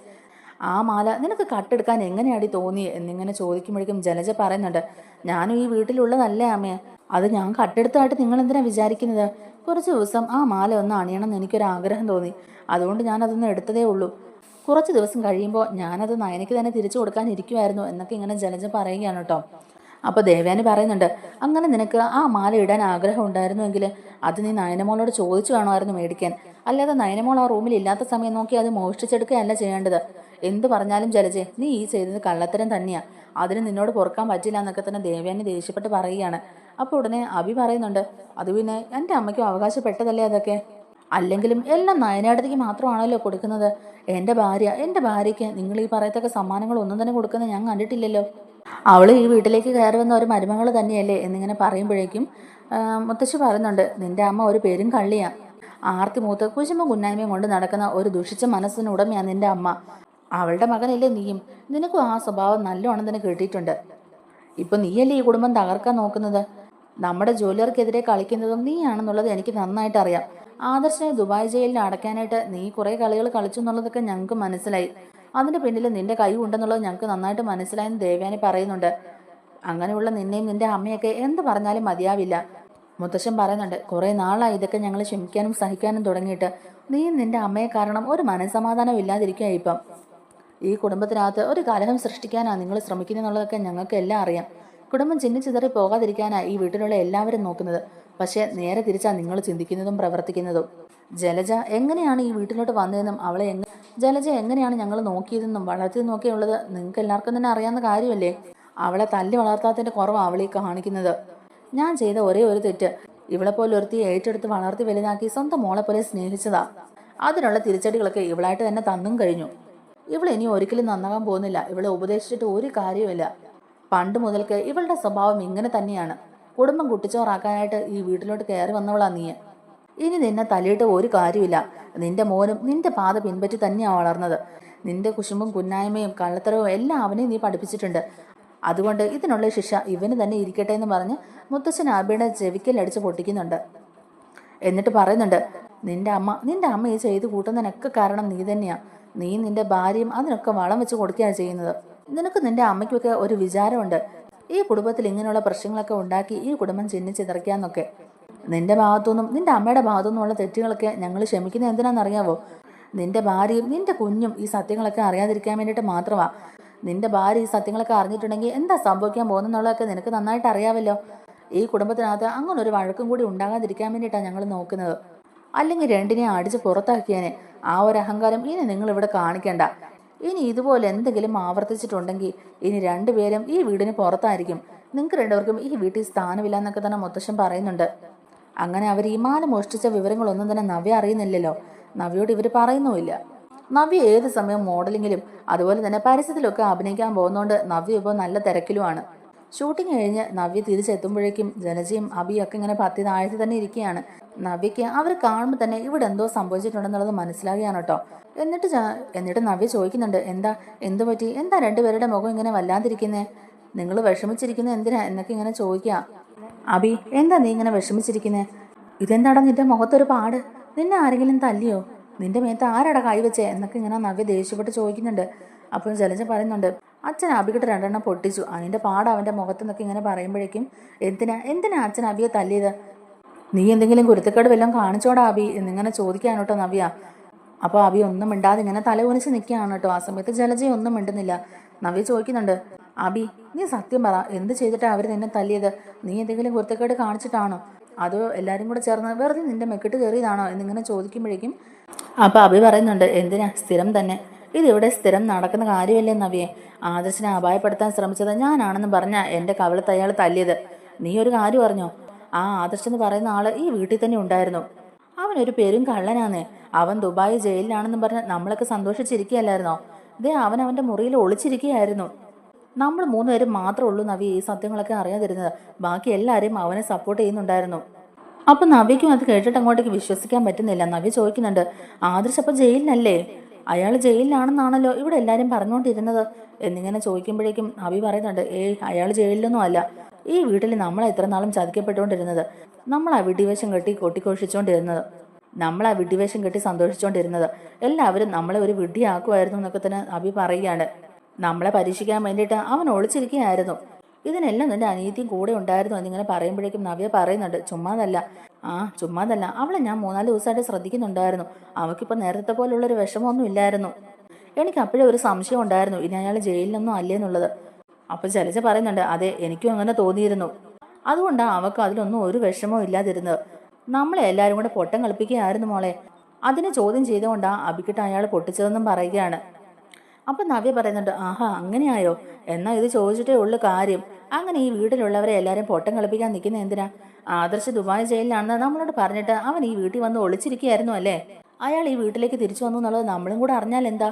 ആ മാല നിനക്ക് കട്ടെടുക്കാൻ എങ്ങനെയാടി തോന്നി? എന്നിങ്ങനെ ചോദിക്കുമ്പോഴേക്കും ജലജ പറയുന്നുണ്ട് ഞാനും ഈ വീട്ടിലുള്ളതല്ലേ അമ്മേ? അത് ഞാൻ കട്ടെടുത്തായിട്ട് നിങ്ങൾ എന്തിനാ വിചാരിക്കുന്നത്? കുറച്ച് ദിവസം ആ മാല ഒന്ന് അണിയണം എന്ന് എനിക്കൊരു ആഗ്രഹം തോന്നി. അതുകൊണ്ട് ഞാൻ അതൊന്ന് എടുത്തതേ ഉള്ളൂ. കുറച്ച് ദിവസം കഴിയുമ്പോൾ ഞാനത് നയനയ്ക്ക് തന്നെ തിരിച്ചു കൊടുക്കാൻ ഇരിക്കുമായിരുന്നു എന്നൊക്കെ ഇങ്ങനെ ജലജ പറയുകയാണ് കേട്ടോ. അപ്പോൾ ദേവയാനി പറയുന്നുണ്ട് അങ്ങനെ നിനക്ക് ആ മാല ഇടാൻ ആഗ്രഹം ഉണ്ടായിരുന്നുവെങ്കിൽ അത് നീ നയനമോളോട് ചോദിച്ചു കാണുമായിരുന്നു മേടിക്കാൻ. അല്ലാതെ നയനമോൾ ആ റൂമിൽ ഇല്ലാത്ത സമയം നോക്കി അത് മോഷ്ടിച്ചെടുക്കുകയല്ല ചെയ്യേണ്ടത്. എന്ത് പറഞ്ഞാലും ജലജെ നീ ഈ ചെയ്തത് കള്ളത്തരം തന്നെയാ. അതിന് നിന്നോട് പൊറുക്കാൻ പറ്റില്ല എന്നൊക്കെ തന്നെ ദേവയാനി ദേഷ്യപ്പെട്ട് പറയുകയാണ്. അപ്പോൾ ഉടനെ അഭി പറയുന്നുണ്ട് അത് പിന്നെ എന്റെ അമ്മയ്ക്കും അവകാശപ്പെട്ടതല്ലേ അതൊക്കെ? അല്ലെങ്കിലും എല്ലാം നയനാടത്തേക്ക് മാത്രമാണല്ലോ കൊടുക്കുന്നത്. എന്റെ ഭാര്യ എന്റെ ഭാര്യയ്ക്ക് നിങ്ങൾ ഈ പറയത്തക്ക സമ്മാനങ്ങൾ ഒന്നും തന്നെ കൊടുക്കുന്നത് ഞാൻ കണ്ടിട്ടില്ലല്ലോ. അവൾ ഈ വീട്ടിലേക്ക് കയറി വന്ന ഒരു മരുമകൾ തന്നെയല്ലേ എന്നിങ്ങനെ പറയുമ്പോഴേക്കും മുത്തശ്ശി പറയുന്നുണ്ട് നിന്റെ അമ്മ ഒരു പേരും കള്ളിയാ. ആർത്തി മൂത്ത കുശുമ്പ കുന്നായ്മയും കൊണ്ട് നടക്കുന്ന ഒരു ദുഷിച്ച മനസ്സിന് ഉടമയാണ് നിന്റെ അമ്മ. അവളുടെ മകനല്ലേ നീയും. നിനക്കും ആ സ്വഭാവം നല്ലോണം തന്നെ കിട്ടിയിട്ടുണ്ട്. ഇപ്പൊ നീയല്ലേ ഈ കുടുംബം തകർക്കാൻ നോക്കുന്നത്? നമ്മുടെ ജോലിയർക്കെതിരെ കളിക്കുന്നതും നീയാണെന്നുള്ളത് എനിക്ക് നന്നായിട്ട് അറിയാം. ആദർശനെ ദുബായ് ജയിലിൽ അടയ്ക്കാനായിട്ട് നീ കുറെ കളികൾ കളിച്ചു എന്നുള്ളതൊക്കെ ഞങ്ങൾക്ക് മനസ്സിലായി. അതിന്റെ പിന്നിൽ നിന്റെ കൈ ഉണ്ടെന്നുള്ളത് ഞങ്ങൾക്ക് നന്നായിട്ട് മനസ്സിലായെന്ന് ദേവയാനി പറയുന്നുണ്ട്. അങ്ങനെയുള്ള നിന്നെയും നിന്റെ അമ്മയൊക്കെ എന്ത് പറഞ്ഞാലും മതിയാവില്ല. മുത്തശ്ശൻ പറയുന്നുണ്ട് കുറെ നാളായി ഇതൊക്കെ ഞങ്ങൾ ക്ഷമിക്കാനും സഹിക്കാനും തുടങ്ങിയിട്ട്. നീ നിന്റെ അമ്മയെ കാരണം ഒരു മനസ്സമാധാനം ഇല്ലാതിരിക്കുക ഇപ്പം. ഈ കുടുംബത്തിനകത്ത് ഒരു കലഹം സൃഷ്ടിക്കാനാണ് നിങ്ങൾ ശ്രമിക്കുന്നതെന്നുള്ളതൊക്കെ ഞങ്ങൾക്ക് എല്ലാം അറിയാം. കുടുംബം ചിന്നിച്ചിതറി പോകാതിരിക്കാനാണ് ഈ വീട്ടിലുള്ള എല്ലാവരും നോക്കുന്നത്. പക്ഷേ നേരെ തിരിച്ചാ നിങ്ങൾ ചിന്തിക്കുന്നതും പ്രവർത്തിക്കുന്നതും. ജലജ എങ്ങനെയാണ് ഈ വീട്ടിലോട്ട് വന്നതെന്നും അവളെ എങ്ങനെ ജലജ എങ്ങനെയാണ് ഞങ്ങൾ നോക്കിയതെന്നും വളർത്തി നോക്കിയുള്ളത് നിങ്ങൾക്ക് എല്ലാവർക്കും തന്നെ അറിയാവുന്ന കാര്യമല്ലേ? അവളെ തല്ലി വളർത്താത്തതിന്റെ കുറവ് അവളെ കാണിക്കുന്നത്. ഞാൻ ചെയ്ത ഒരേ ഒരു തെറ്റ്. ഇവളെ പോലെ ഒരുത്തി ഏറ്റെടുത്ത് വളർത്തി വലുതാക്കി സ്വന്തം മോളെ പോലെ സ്നേഹിച്ചതാ. അതിനുള്ള തിരിച്ചടികളൊക്കെ ഇവളായിട്ട് തന്നെ തന്നും കഴിഞ്ഞു. ഇവൾ ഇനി ഒരിക്കലും നന്നാകാൻ പോകുന്നില്ല. ഇവളെ ഉപദേശിച്ചിട്ട് ഒരു കാര്യമില്ല പണ്ട് മുതൽക്ക് ഇവളുടെ സ്വഭാവം ഇങ്ങനെ തന്നെയാണ്. കുടുംബം കുട്ടിച്ചോറാക്കാനായിട്ട് ഈ വീട്ടിലോട്ട് കയറി വന്നവളാ നീ ഇനി നിന്നെ തലയിട്ട് ഒരു കാര്യമില്ല. നിന്റെ മോനും നിന്റെ പാത പിൻപറ്റി തന്നെയാ വളർന്നത്. നിന്റെ കുശുമ്പും കുന്നായ്മയും കള്ളത്തരവും എല്ലാം അവനെ നീ പഠിപ്പിച്ചിട്ടുണ്ട്. അതുകൊണ്ട് ഇതിനുള്ള ശിക്ഷ ഇവന് തന്നെ ഇരിക്കട്ടെ എന്ന് പറഞ്ഞ് മുത്തച്ഛൻ ആബിയുടെ ചെവിക്കലടിച്ച് പൊട്ടിക്കുന്നുണ്ട്. എന്നിട്ട് പറയുന്നുണ്ട് നിന്റെ അമ്മ നിന്റെ അമ്മ ഈ ചെയ്ത് കൂട്ടുന്നതിനൊക്കെ കാരണം നീ തന്നെയാ. നീ നിന്റെ ഭാര്യയും അതിനൊക്കെ വളം വെച്ച് കൊടുക്കുകയാണ് ചെയ്യുന്നത്. നിനക്ക് നിന്റെ അമ്മയ്ക്കൊക്കെ ഒരു വിചാരമുണ്ട്. ഈ കുടുംബത്തിൽ ഇങ്ങനെയുള്ള പ്രശ്നങ്ങളൊക്കെ ഉണ്ടാക്കി ഈ കുടുംബം ചിന്നിച്ചിതറിക്കാന്നൊക്കെ നിന്റെ ഭാഗത്തുനിന്നും നിന്റെ അമ്മയുടെ ഭാഗത്തുനിന്നുള്ള തെറ്റുകളൊക്കെ ഞങ്ങൾ ക്ഷമിക്കുന്നത് എന്തിനാണെന്നറിയാവോ? നിന്റെ ഭാര്യയും നിന്റെ കുഞ്ഞും ഈ സത്യങ്ങളൊക്കെ അറിയാതിരിക്കാൻ വേണ്ടിയിട്ട് മാത്രമാ. നിന്റെ ഭാര്യ ഈ സത്യങ്ങളൊക്കെ അറിഞ്ഞിട്ടുണ്ടെങ്കിൽ എന്താ സംഭവിക്കാൻ പോകുന്നെന്നുള്ളതൊക്കെ നിനക്ക് നന്നായിട്ട് അറിയാമല്ലോ ഈ കുടുംബത്തിനകത്ത് അങ്ങനെ ഒരു വഴക്കും കൂടി ഉണ്ടാകാതിരിക്കാൻ വേണ്ടിയിട്ടാണ് ഞങ്ങൾ നോക്കുന്നത്. അല്ലെങ്കിൽ രണ്ടിനെ അടിച്ച് പുറത്താക്കിയാനെ. ആ ഒരു അഹങ്കാരം ഇനി നിങ്ങൾ ഇവിടെ കാണിക്കണ്ട. ഇനി ഇതുപോലെ എന്തെങ്കിലും ആവർത്തിച്ചിട്ടുണ്ടെങ്കിൽ ഇനി രണ്ടുപേരും ഈ വീടിന് പുറത്തായിരിക്കും. നിങ്ങൾക്ക് രണ്ടുപേർക്കും ഈ വീട്ടിൽ സ്ഥാനമില്ല എന്നൊക്കെ തന്നെ മുത്തശ്ശൻ പറയുന്നുണ്ട്. അങ്ങനെ അവർ ഇമാനം മോഷ്ടിച്ച വിവരങ്ങളൊന്നും തന്നെ നവ്യ അറിയുന്നില്ലല്ലോ. നവ്യോട് ഇവർ പറയുന്നുമില്ല. നവ്യ ഏത് സമയം മോഡലിങ്ങിലും അതുപോലെ തന്നെ പരസ്യത്തിലൊക്കെ അഭിനയിക്കാൻ പോകുന്നതുകൊണ്ട് നവ്യ ഇപ്പോൾ നല്ല തിരക്കിലുമാണ്. ഷൂട്ടിംഗ് കഴിഞ്ഞ് നവ്യ തിരിച്ചെത്തുമ്പോഴേക്കും ജലജയും അബിയും ഒക്കെ ഇങ്ങനെ പത്തി താഴ്ത്തി തന്നെ ഇരിക്കുകയാണ്. നവ്യയ്ക്ക് അവർ കാണുമ്പോൾ തന്നെ ഇവിടെ എന്തോ സംഭവിച്ചിട്ടുണ്ടെന്നുള്ളത് മനസ്സിലാകുകയാണ് കേട്ടോ. എന്നിട്ട് എന്നിട്ട് നവ്യ ചോദിക്കുന്നുണ്ട് എന്താ എന്തു പറ്റി? എന്താ രണ്ടുപേരുടെ മുഖം ഇങ്ങനെ വല്ലാതിരിക്കുന്നേ നിങ്ങൾ വിഷമിച്ചിരിക്കുന്നത് എന്തിനാ? എന്നൊക്കെ ഇങ്ങനെ ചോദിക്കുക. അബി എന്താ നീ ഇങ്ങനെ വിഷമിച്ചിരിക്കുന്നേ? ഇതെന്താടാ നിന്റെ മുഖത്തൊരു പാട്? നിന്നെ ആരെങ്കിലും തല്ലിയോ? നിന്റെ മേത്ത് ആരടാ കൈവച്ചേ? എന്നൊക്കെ ഇങ്ങനെ നവ്യ ദേഷ്യപ്പെട്ട് ചോദിക്കുന്നുണ്ട്. അപ്പോൾ ജലജ പറയുന്നുണ്ട് അച്ഛൻ അബിയുടെ രണ്ടെണ്ണം പൊട്ടിച്ചു. അതിന്റെ പാട അവന്റെ മുഖത്ത് നിന്നൊക്കെ ഇങ്ങനെ പറയുമ്പോഴേക്കും എന്തിനാ എന്തിനാ അച്ഛൻ അബിയെ തല്ലിയത്? നീ എന്തെങ്കിലും കുരുത്തക്കേട് വല്ലതും കാണിച്ചോടാ അബി എന്നിങ്ങനെ ചോദിക്കാണ് കേട്ടോ നവ്യ. അപ്പോൾ അബി ഒന്നും മിണ്ടാതെ ഇങ്ങനെ തല കുനിച്ച് നിൽക്കുകയാണ് കേട്ടോ. ആ സമയത്ത് ജലജി ഒന്നും മിണ്ടുന്നില്ല. നവ്യ ചോദിക്കുന്നുണ്ട് അബി നീ സത്യം പറ എന്ത് ചെയ്തിട്ടാണ് അവർ നിന്നെ തല്ലിയത്? നീ എന്തെങ്കിലും കുരുത്തക്കേട് കാണിച്ചിട്ടാണോ? അതോ എല്ലാവരും കൂടെ ചേർന്ന് വെറുതെ നിന്റെ മെക്കിട്ട് കയറിയതാണോ? എന്നിങ്ങനെ ചോദിക്കുമ്പോഴേക്കും അപ്പോൾ അബി പറയുന്നുണ്ട് എന്തിനാ? സ്ഥിരം തന്നെ. ഇതിവിടെ സ്ഥിരം നടക്കുന്ന കാര്യമല്ലേ നവിയെ? ആദർശനെ അപായപ്പെടുത്താൻ ശ്രമിച്ചത് ഞാനാണെന്ന് പറഞ്ഞ എന്റെ കവളത്ത് അയാൾ തല്ലിയത്. നീ ഒരു കാര്യം അറിഞ്ഞോ? ആ ആദർശ് എന്ന് പറയുന്ന ആൾ ഈ വീട്ടിൽ തന്നെ ഉണ്ടായിരുന്നു. അവനൊരു പേരും കള്ളനാന്ന്. അവൻ ദുബായ് ജയിലിലാണെന്ന് പറഞ്ഞ് നമ്മളൊക്കെ സന്തോഷിച്ചിരിക്കുകയല്ലായിരുന്നോ? ദേ അവൻ അവന്റെ മുറിയിൽ ഒളിച്ചിരിക്കുകയായിരുന്നു. നമ്മൾ മൂന്നുപേരും മാത്രമേ ഉള്ളൂ നവി ഈ സത്യങ്ങളൊക്കെ അറിയാതിരുന്നത്. ബാക്കി എല്ലാവരെയും അവനെ സപ്പോർട്ട് ചെയ്യുന്നുണ്ടായിരുന്നു. അപ്പം നവിക്കും അത് കേട്ടിട്ട് അങ്ങോട്ടേക്ക് വിശ്വസിക്കാൻ പറ്റുന്നില്ല. നവി ചോദിക്കുന്നുണ്ട് ആദർശ് അപ്പം ജയിലിലല്ലേ? അയാൾ ജയിലിലാണെന്നാണല്ലോ ഇവിടെ എല്ലാവരും പറഞ്ഞുകൊണ്ടിരുന്നത്. എന്നിങ്ങനെ ചോദിക്കുമ്പോഴേക്കും അബി പറയുന്നുണ്ട് ഏയ് അയാൾ ജയിലിലൊന്നും അല്ല. ഈ വീട്ടിൽ നമ്മളെ ഇത്ര നാളും ചതിക്കപ്പെട്ടുകൊണ്ടിരുന്നത്? നമ്മളാ വിഡിവേഷം കെട്ടി കൊട്ടിഘോഷിച്ചുകൊണ്ടിരുന്നത്. നമ്മളാ വിഡിവേഷം കെട്ടി സന്തോഷിച്ചുകൊണ്ടിരുന്നത്. എല്ലാവരും നമ്മളെ ഒരു വിഡ്ഢിയാക്കുമായിരുന്നു എന്നൊക്കെ തന്നെ അബി പറയുകയാണ്. നമ്മളെ പരീക്ഷിക്കാൻ വേണ്ടിയിട്ട് അവൻ ഒളിച്ചിരിക്കുകയായിരുന്നു. ഇതിനെല്ലാം നിന്റെ അനിയത്തിയും കൂടെ ഉണ്ടായിരുന്നു എന്നിങ്ങനെ പറയുമ്പോഴേക്കും നവ്യ പറയുന്നുണ്ട് ചുമ്മാതല്ല. ആ ചുമ്മാതല്ല. അവളെ ഞാൻ മൂന്നാൽ ദിവസമായിട്ട് ശ്രദ്ധിക്കുന്നുണ്ടായിരുന്നു. അവൾക്കിപ്പോൾ നേരത്തെ പോലുള്ളൊരു വിഷമമൊന്നും ഇല്ലായിരുന്നു. എനിക്ക് അപ്പോഴേ ഒരു സംശയം ഉണ്ടായിരുന്നു. ഇനി അയാൾ ജയിലിലൊന്നും അല്ലേന്നുള്ളത് അപ്പോൾ ജലജ പറയുന്നുണ്ട് അതെ എനിക്കും അങ്ങനെ തോന്നിയിരുന്നു. അതുകൊണ്ടാണ് അവൾക്ക് അതിലൊന്നും ഒരു വിഷമവും ഇല്ലാതിരുന്നത്. നമ്മളെ എല്ലാവരും കൂടെ പൊട്ടം കളിപ്പിക്കുകയായിരുന്നു മോളെ. അതിനെ ചോദ്യം ചെയ്തുകൊണ്ടാണ് അബിക്കിട്ട് അയാൾ പൊട്ടിച്ചതെന്നും പറയുകയാണ്. അപ്പൊ നവ്യ പറയുന്നുണ്ട് ആഹാ അങ്ങനെയായോ? എന്നാ ഇത് ചോദിച്ചിട്ടേ ഉള്ളു കാര്യം. അങ്ങനെ ഈ വീട്ടിലുള്ളവരെ എല്ലാരും പൊട്ടം കളിപ്പിക്കാൻ നിൽക്കുന്ന എന്തിനാ? ആദർശ് ദുബായ് ജയിലിലാണെന്ന് നമ്മളോട് പറഞ്ഞിട്ട് അവൻ ഈ വീട്ടിൽ വന്ന് ഒളിച്ചിരിക്കുകയായിരുന്നു അല്ലേ? അയാൾ ഈ വീട്ടിലേക്ക് തിരിച്ചു വന്നു എന്നുള്ളത് നമ്മളും കൂടെ അറിഞ്ഞാൽ എന്താ?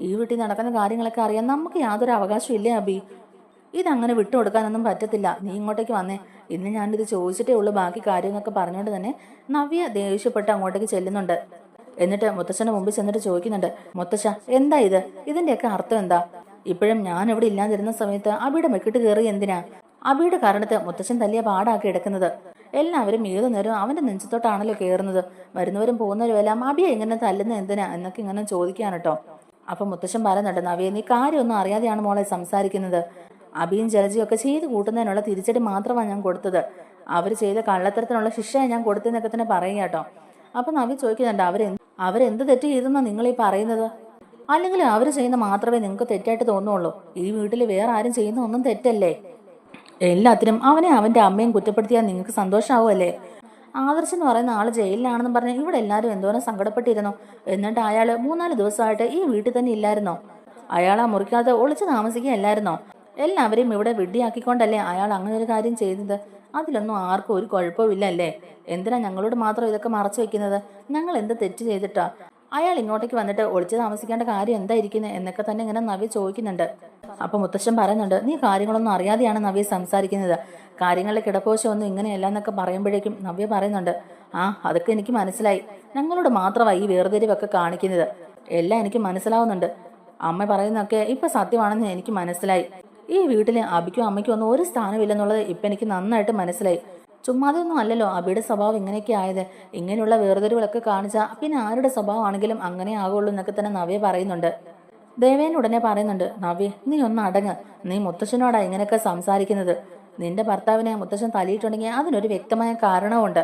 ഈ വീട്ടിൽ നടക്കുന്ന കാര്യങ്ങളൊക്കെ അറിയാൻ നമുക്ക് യാതൊരു അവകാശവും ഇല്ലേ അബി? ഇതങ്ങനെ വിട്ടുകൊടുക്കാനൊന്നും പറ്റത്തില്ല. നീ ഇങ്ങോട്ടേക്ക് വന്നേ. ഇന്ന് ഞാനിത് ചോദിച്ചിട്ടേ ഉള്ളൂ ബാക്കി കാര്യങ്ങളൊക്കെ പറഞ്ഞുകൊണ്ട് തന്നെ നവ്യ ദേഷ്യപ്പെട്ട് അങ്ങോട്ടേക്ക് ചെല്ലുന്നുണ്ട്. എന്നിട്ട് മുത്തശ്ശന്റെ മുമ്പിൽ ചെന്നിട്ട് ചോദിക്കുന്നുണ്ട് മുത്തശ്ശ എന്താ ഇത്? ഇതിന്റെയൊക്കെ അർത്ഥം എന്താ? ഇപ്പോഴും ഞാൻ ഇവിടെ ഇല്ലാതിരുന്ന സമയത്ത് അബിയുടെ മെക്കിട്ട് കയറി എന്തിനാ? അബിയുടെ കാരണത്ത് മുത്തശ്ശൻ തല്ലിയ പാടാക്കി എടുക്കുന്നത്. എല്ലാവരും ഏതു നേരം അവന്റെ നെഞ്ചത്തോട്ടാണല്ലോ കയറുന്നത്. വരുന്നവരും പോകുന്നവരും എല്ലാം അബിയെ ഇങ്ങനെ തല്ലുന്ന എന്തിനാ? എന്നൊക്കെ ഇങ്ങനെ ചോദിക്കാൻ കേട്ടോ അപ്പൊ മുത്തശ്ശൻ പറയുന്നുണ്ട് നവിയെ നീ കാര്യമൊന്നും അറിയാതെയാണ് മോളെ സംസാരിക്കുന്നത്. അബിയും ജലജിയും ഒക്കെ ചെയ്ത് കൂട്ടുന്നതിനുള്ള തിരിച്ചടി മാത്രമാണ് ഞാൻ കൊടുത്തത്. അവർ ചെയ്ത കള്ളത്തരത്തിനുള്ള ശിക്ഷയാണ് ഞാൻ കൊടുത്തതെന്നൊക്കെ തന്നെ പറയുക കേട്ടോ അപ്പൊ നവി ചോദിക്കുന്നുണ്ട് അവരെ അവരെന്ത് തെറ്റ് ചെയ്തെന്നാ നിങ്ങൾ ഈ പറയുന്നത്? അല്ലെങ്കിൽ അവർ ചെയ്യുന്ന മാത്രമേ നിങ്ങൾക്ക് തെറ്റായിട്ട് തോന്നുള്ളൂ. ഈ വീട്ടിൽ വേറെ ആരും ചെയ്യുന്ന ഒന്നും തെറ്റല്ലേ? എല്ലാത്തിനും അവനെ അവന്റെ അമ്മയും കുറ്റപ്പെടുത്തിയാൽ നിങ്ങൾക്ക് സന്തോഷമാവുമല്ലേ ആദർശ് എന്ന് പറയുന്ന ആൾ ജയിലിലാണെന്ന് പറഞ്ഞ് ഇവിടെ എല്ലാവരും എന്തോരം സങ്കടപ്പെട്ടിരുന്നു. എന്നിട്ട് അയാൾ മൂന്നാൽ ദിവസമായിട്ട് ഈ വീട്ടിൽ തന്നെ ഇല്ലായിരുന്നോ? അയാൾ ആ മുറിക്കാതെ ഒളിച്ചു താമസിക്കുകയല്ലായിരുന്നോ? എല്ലാവരെയും ഇവിടെ വിഡ്ഢിയാക്കിക്കൊണ്ടല്ലേ അയാൾ അങ്ങനെ ഒരു കാര്യം ചെയ്തത്? അതിലൊന്നും ആർക്കും ഒരു കുഴപ്പമില്ല അല്ലേ എന്തിനാ ഞങ്ങളോട് മാത്രം ഇതൊക്കെ മറച്ചു വെക്കുന്നത്? ഞങ്ങൾ എന്ത് തെറ്റ് ചെയ്തിട്ടാ? അയാൾ ഇങ്ങോട്ടേക്ക് വന്നിട്ട് ഒളിച്ചു താമസിക്കേണ്ട കാര്യം എന്തായിരിക്കുന്നത് എന്നൊക്കെ തന്നെ ഇങ്ങനെ നവ്യ ചോദിക്കുന്നുണ്ട്. അപ്പൊ മുത്തശ്ശൻ പറയുന്നുണ്ട് നീ കാര്യങ്ങളൊന്നും അറിയാതെയാണ് നവ്യ സംസാരിക്കുന്നത്. കാര്യങ്ങളുടെ കിടപ്പോശം ഒന്നും ഇങ്ങനെയല്ല എന്നൊക്കെ പറയുമ്പോഴേക്കും നവ്യ പറയുന്നുണ്ട് ആ അതൊക്കെ എനിക്ക് മനസ്സിലായി. ഞങ്ങളോട് മാത്രമായി ഈ വേർതിരിവൊക്കെ കാണിക്കുന്നത്. എല്ലാം എനിക്ക് മനസ്സിലാവുന്നുണ്ട്. അമ്മ പറയുന്നതൊക്കെ ഇപ്പൊ സത്യമാണെന്ന് എനിക്ക് മനസ്സിലായി. ഈ വീട്ടിലെ അബിക്കും അമ്മയ്ക്കും ഒന്നും ഒരു സ്ഥാനമില്ലെന്നുള്ളത് ഇപ്പം എനിക്ക് നന്നായിട്ട് മനസ്സിലായി. ചുമ്മാതൊന്നും അല്ലല്ലോ അബിയുടെ സ്വഭാവം ഇങ്ങനെയൊക്കെ ആയത്. ഇങ്ങനെയുള്ള വേർതിരിവുകളൊക്കെ കാണിച്ചാൽ പിന്നെ ആരുടെ സ്വഭാവമാണെങ്കിലും അങ്ങനെ ആകുള്ളൂ എന്നൊക്കെ തന്നെ നവ്യ പറയുന്നുണ്ട്. ദേവേൻ ഉടനെ പറയുന്നുണ്ട് നവ്യ നീ ഒന്ന് അടങ്ങ്. നീ മുത്തശ്ശനോടാ ഇങ്ങനെയൊക്കെ സംസാരിക്കുന്നത്. നിന്റെ ഭർത്താവിനെ മുത്തശ്ശൻ തല്ലിയിട്ടുണ്ടെങ്കിൽ അതിനൊരു വ്യക്തമായ കാരണമുണ്ട്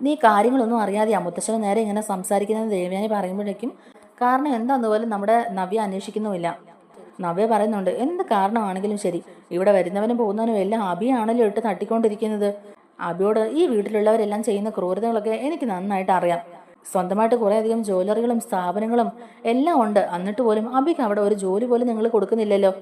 നീ കാര്യങ്ങളൊന്നും അറിയാതെയാ മുത്തശ്ശന് നേരെ ഇങ്ങനെ സംസാരിക്കുന്നത് ദേവ്യാനി പറയുമ്പോഴേക്കും. കാരണം എന്താന്ന് പോലും നമ്മുടെ നവ്യ അന്വേഷിക്കുന്നുമില്ല. നവ്യ പറയുന്നുണ്ട് എന്ത് കാരണമാണെങ്കിലും ശരി. ഇവിടെ വരുന്നവനും പോകുന്നവനും എല്ലാം അഭിയാണല്ലോ ഇട്ട് തട്ടിക്കൊണ്ടിരിക്കുന്നത്. അഭിയോട് ഈ വീട്ടിലുള്ളവരെല്ലാം ചെയ്യുന്ന ക്രൂരതകളൊക്കെ എനിക്ക് നന്നായിട്ട് അറിയാം. സ്വന്തമായിട്ട് കുറേയധികം അധികം ജ്വല്ലറികളും സ്ഥാപനങ്ങളും എല്ലാം ഉണ്ട്. എന്നിട്ട് പോലും അബിക്ക് അവിടെ ഒരു ജോലി പോലും നിങ്ങൾ കൊടുക്കുന്നില്ലല്ലോ.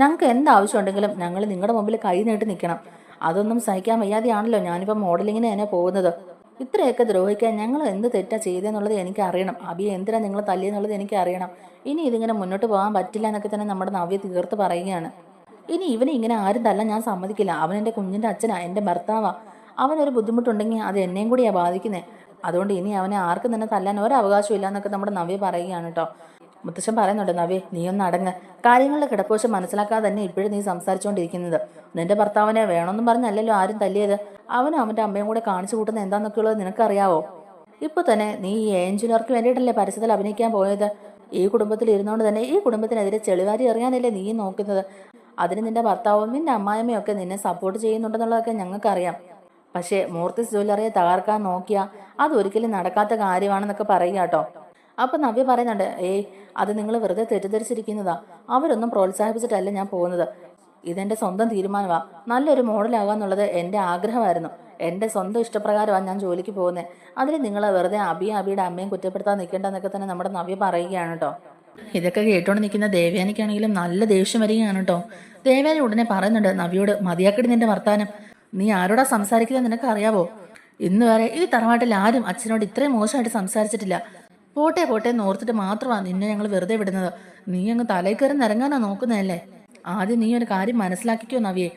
ഞങ്ങൾക്ക് എന്ത് ആവശ്യമുണ്ടെങ്കിലും ഞങ്ങൾ നിങ്ങളുടെ മുമ്പിൽ കൈ നീട്ടി നിൽക്കണം. അതൊന്നും സഹിക്കാൻ വയ്യാതെയാണല്ലോ ഞാനിപ്പോൾ മോഡലിങ്ങിന് തന്നെ പോകുന്നത്. ഇത്രയൊക്കെ ദ്രോഹിക്കാൻ ഞങ്ങൾ എന്ത് തെറ്റാ ചെയ്തെന്നുള്ളത് എനിക്ക് അറിയണം അബിയെ എന്തിനാ നിങ്ങൾ തല്ലിയെന്നുള്ളത് എനിക്ക് അറിയണം ഇനി ഇതിങ്ങനെ മുന്നോട്ട് പോകാൻ പറ്റില്ല എന്നൊക്കെ തന്നെ നമ്മുടെ നവ്യ തീർത്ത് പറയുകയാണ്. ഇനി ഇവനെ ഇങ്ങനെ ആരും തല്ല ഞാൻ സമ്മതിക്കില്ല. അവൻ എന്റെ കുഞ്ഞിന്റെ അച്ഛനാ എന്റെ ഭർത്താവാ. അവനൊരു ബുദ്ധിമുട്ടുണ്ടെങ്കിൽ അത് എന്നെയും കൂടിയാണ് ബാധിക്കുന്നത് അതുകൊണ്ട് ഇനി അവനെ ആർക്കും തന്നെ തല്ലാൻ ഒരു അവകാശവും ഇല്ല എന്നൊക്കെ നമ്മുടെ നവ്യ പറയുകയാണ് കേട്ടോ. മുത്തശ്ശൻ പറയുന്നുണ്ട് നവി നീ ഒന്ന് അടങ്ങ്. കാര്യങ്ങളുടെ കിടപ്പോശ മനസ്സിലാക്കാതെ തന്നെ ഇപ്പോഴും നീ സംസാരിച്ചുകൊണ്ടിരിക്കുന്നത് നിന്റെ ഭർത്താവിനെ വേണമെന്നും പറഞ്ഞല്ലല്ലോ ആരും തല്ലിയത്. അവനും അവന്റെ അമ്മയും കൂടെ കാണിച്ചു കൂട്ടുന്ന എന്താന്നൊക്കെയുള്ളത് നിനക്കറിയാവോ? ഇപ്പൊ തന്നെ നീ ഈ ഏഞ്ചുലർക്ക് വേണ്ടിയിട്ടല്ലേ പരസ്യത്തിൽ അഭിനയിക്കാൻ പോയത്? ഈ കുടുംബത്തിൽ ഇരുന്നുകൊണ്ട് തന്നെ ഈ കുടുംബത്തിനെതിരെ ചെളിവാരി എറിയാനല്ലേ നീ നോക്കുന്നത്? അതിന് നിന്റെ ഭർത്താവും നിന്റെ അമ്മായിമ്മയും ഒക്കെ നിന്നെ സപ്പോർട്ട് ചെയ്യുന്നുണ്ടെന്നുള്ളതൊക്കെ ഞങ്ങൾക്കറിയാം. പക്ഷേ മൂർത്തിസ് ജ്വല്ലറിയെ തകർക്കാൻ നോക്കിയാ അതൊരിക്കലും നടക്കാത്ത കാര്യമാണെന്നൊക്കെ പറയുക കേട്ടോ. അപ്പൊ നവ്യ പറയുന്നുണ്ട് ഏയ് അത് നിങ്ങൾ വെറുതെ തെറ്റിദ്ധരിച്ചിരിക്കുന്നതാ. അവരൊന്നും പ്രോത്സാഹിപ്പിച്ചിട്ടല്ല ഞാൻ പോകുന്നത്. ഇതെന്റെ സ്വന്തം തീരുമാനമാ. നല്ലൊരു മോഡലാകാന്നുള്ളത് എന്റെ ആഗ്രഹമായിരുന്നു. എന്റെ സ്വന്തം ഇഷ്ടപ്രകാരമാണ് ഞാൻ ജോലിക്ക് പോകുന്നത് അതിൽ നിങ്ങൾ വെറുതെ അബിയും അബിയുടെ അമ്മയും കുറ്റപ്പെടുത്താൻ നിൽക്കേണ്ടെന്നൊക്കെ തന്നെ നമ്മുടെ നവ്യ പറയുകയാണ് കേട്ടോ. ഇതൊക്കെ കേട്ടോണ്ട് നിൽക്കുന്ന ദേവ്യാനിക്കാണെങ്കിലും നല്ല ദേഷ്യം വരികയാണ് കേട്ടോ. ദേവ്യാനി ഉടനെ പറയുന്നുണ്ട് നവിയോട് മതിയാക്കടി നിന്റെ വർത്താനം. നീ ആരോടാ സംസാരിക്കുന്നത് നിനക്ക് അറിയാവോ ഇന്ന് വരെ ഈ തറവാട്ടിൽ ആരും അച്ഛനോട് ഇത്രയും മോശമായിട്ട് സംസാരിച്ചിട്ടില്ല. പോട്ടെ പോട്ടെ നോർത്തിട്ട് മാത്രമാണ് നിന്നെ ഞങ്ങൾ വെറുതെ വിടുന്നത്. നീ അങ്ങ് തലയിൽ കയറി നിറങ്ങാനാ നോക്കുന്നതല്ലേ? ആദ്യം നീ ഒരു കാര്യം മനസ്സിലാക്കിക്കോ നവിയെ.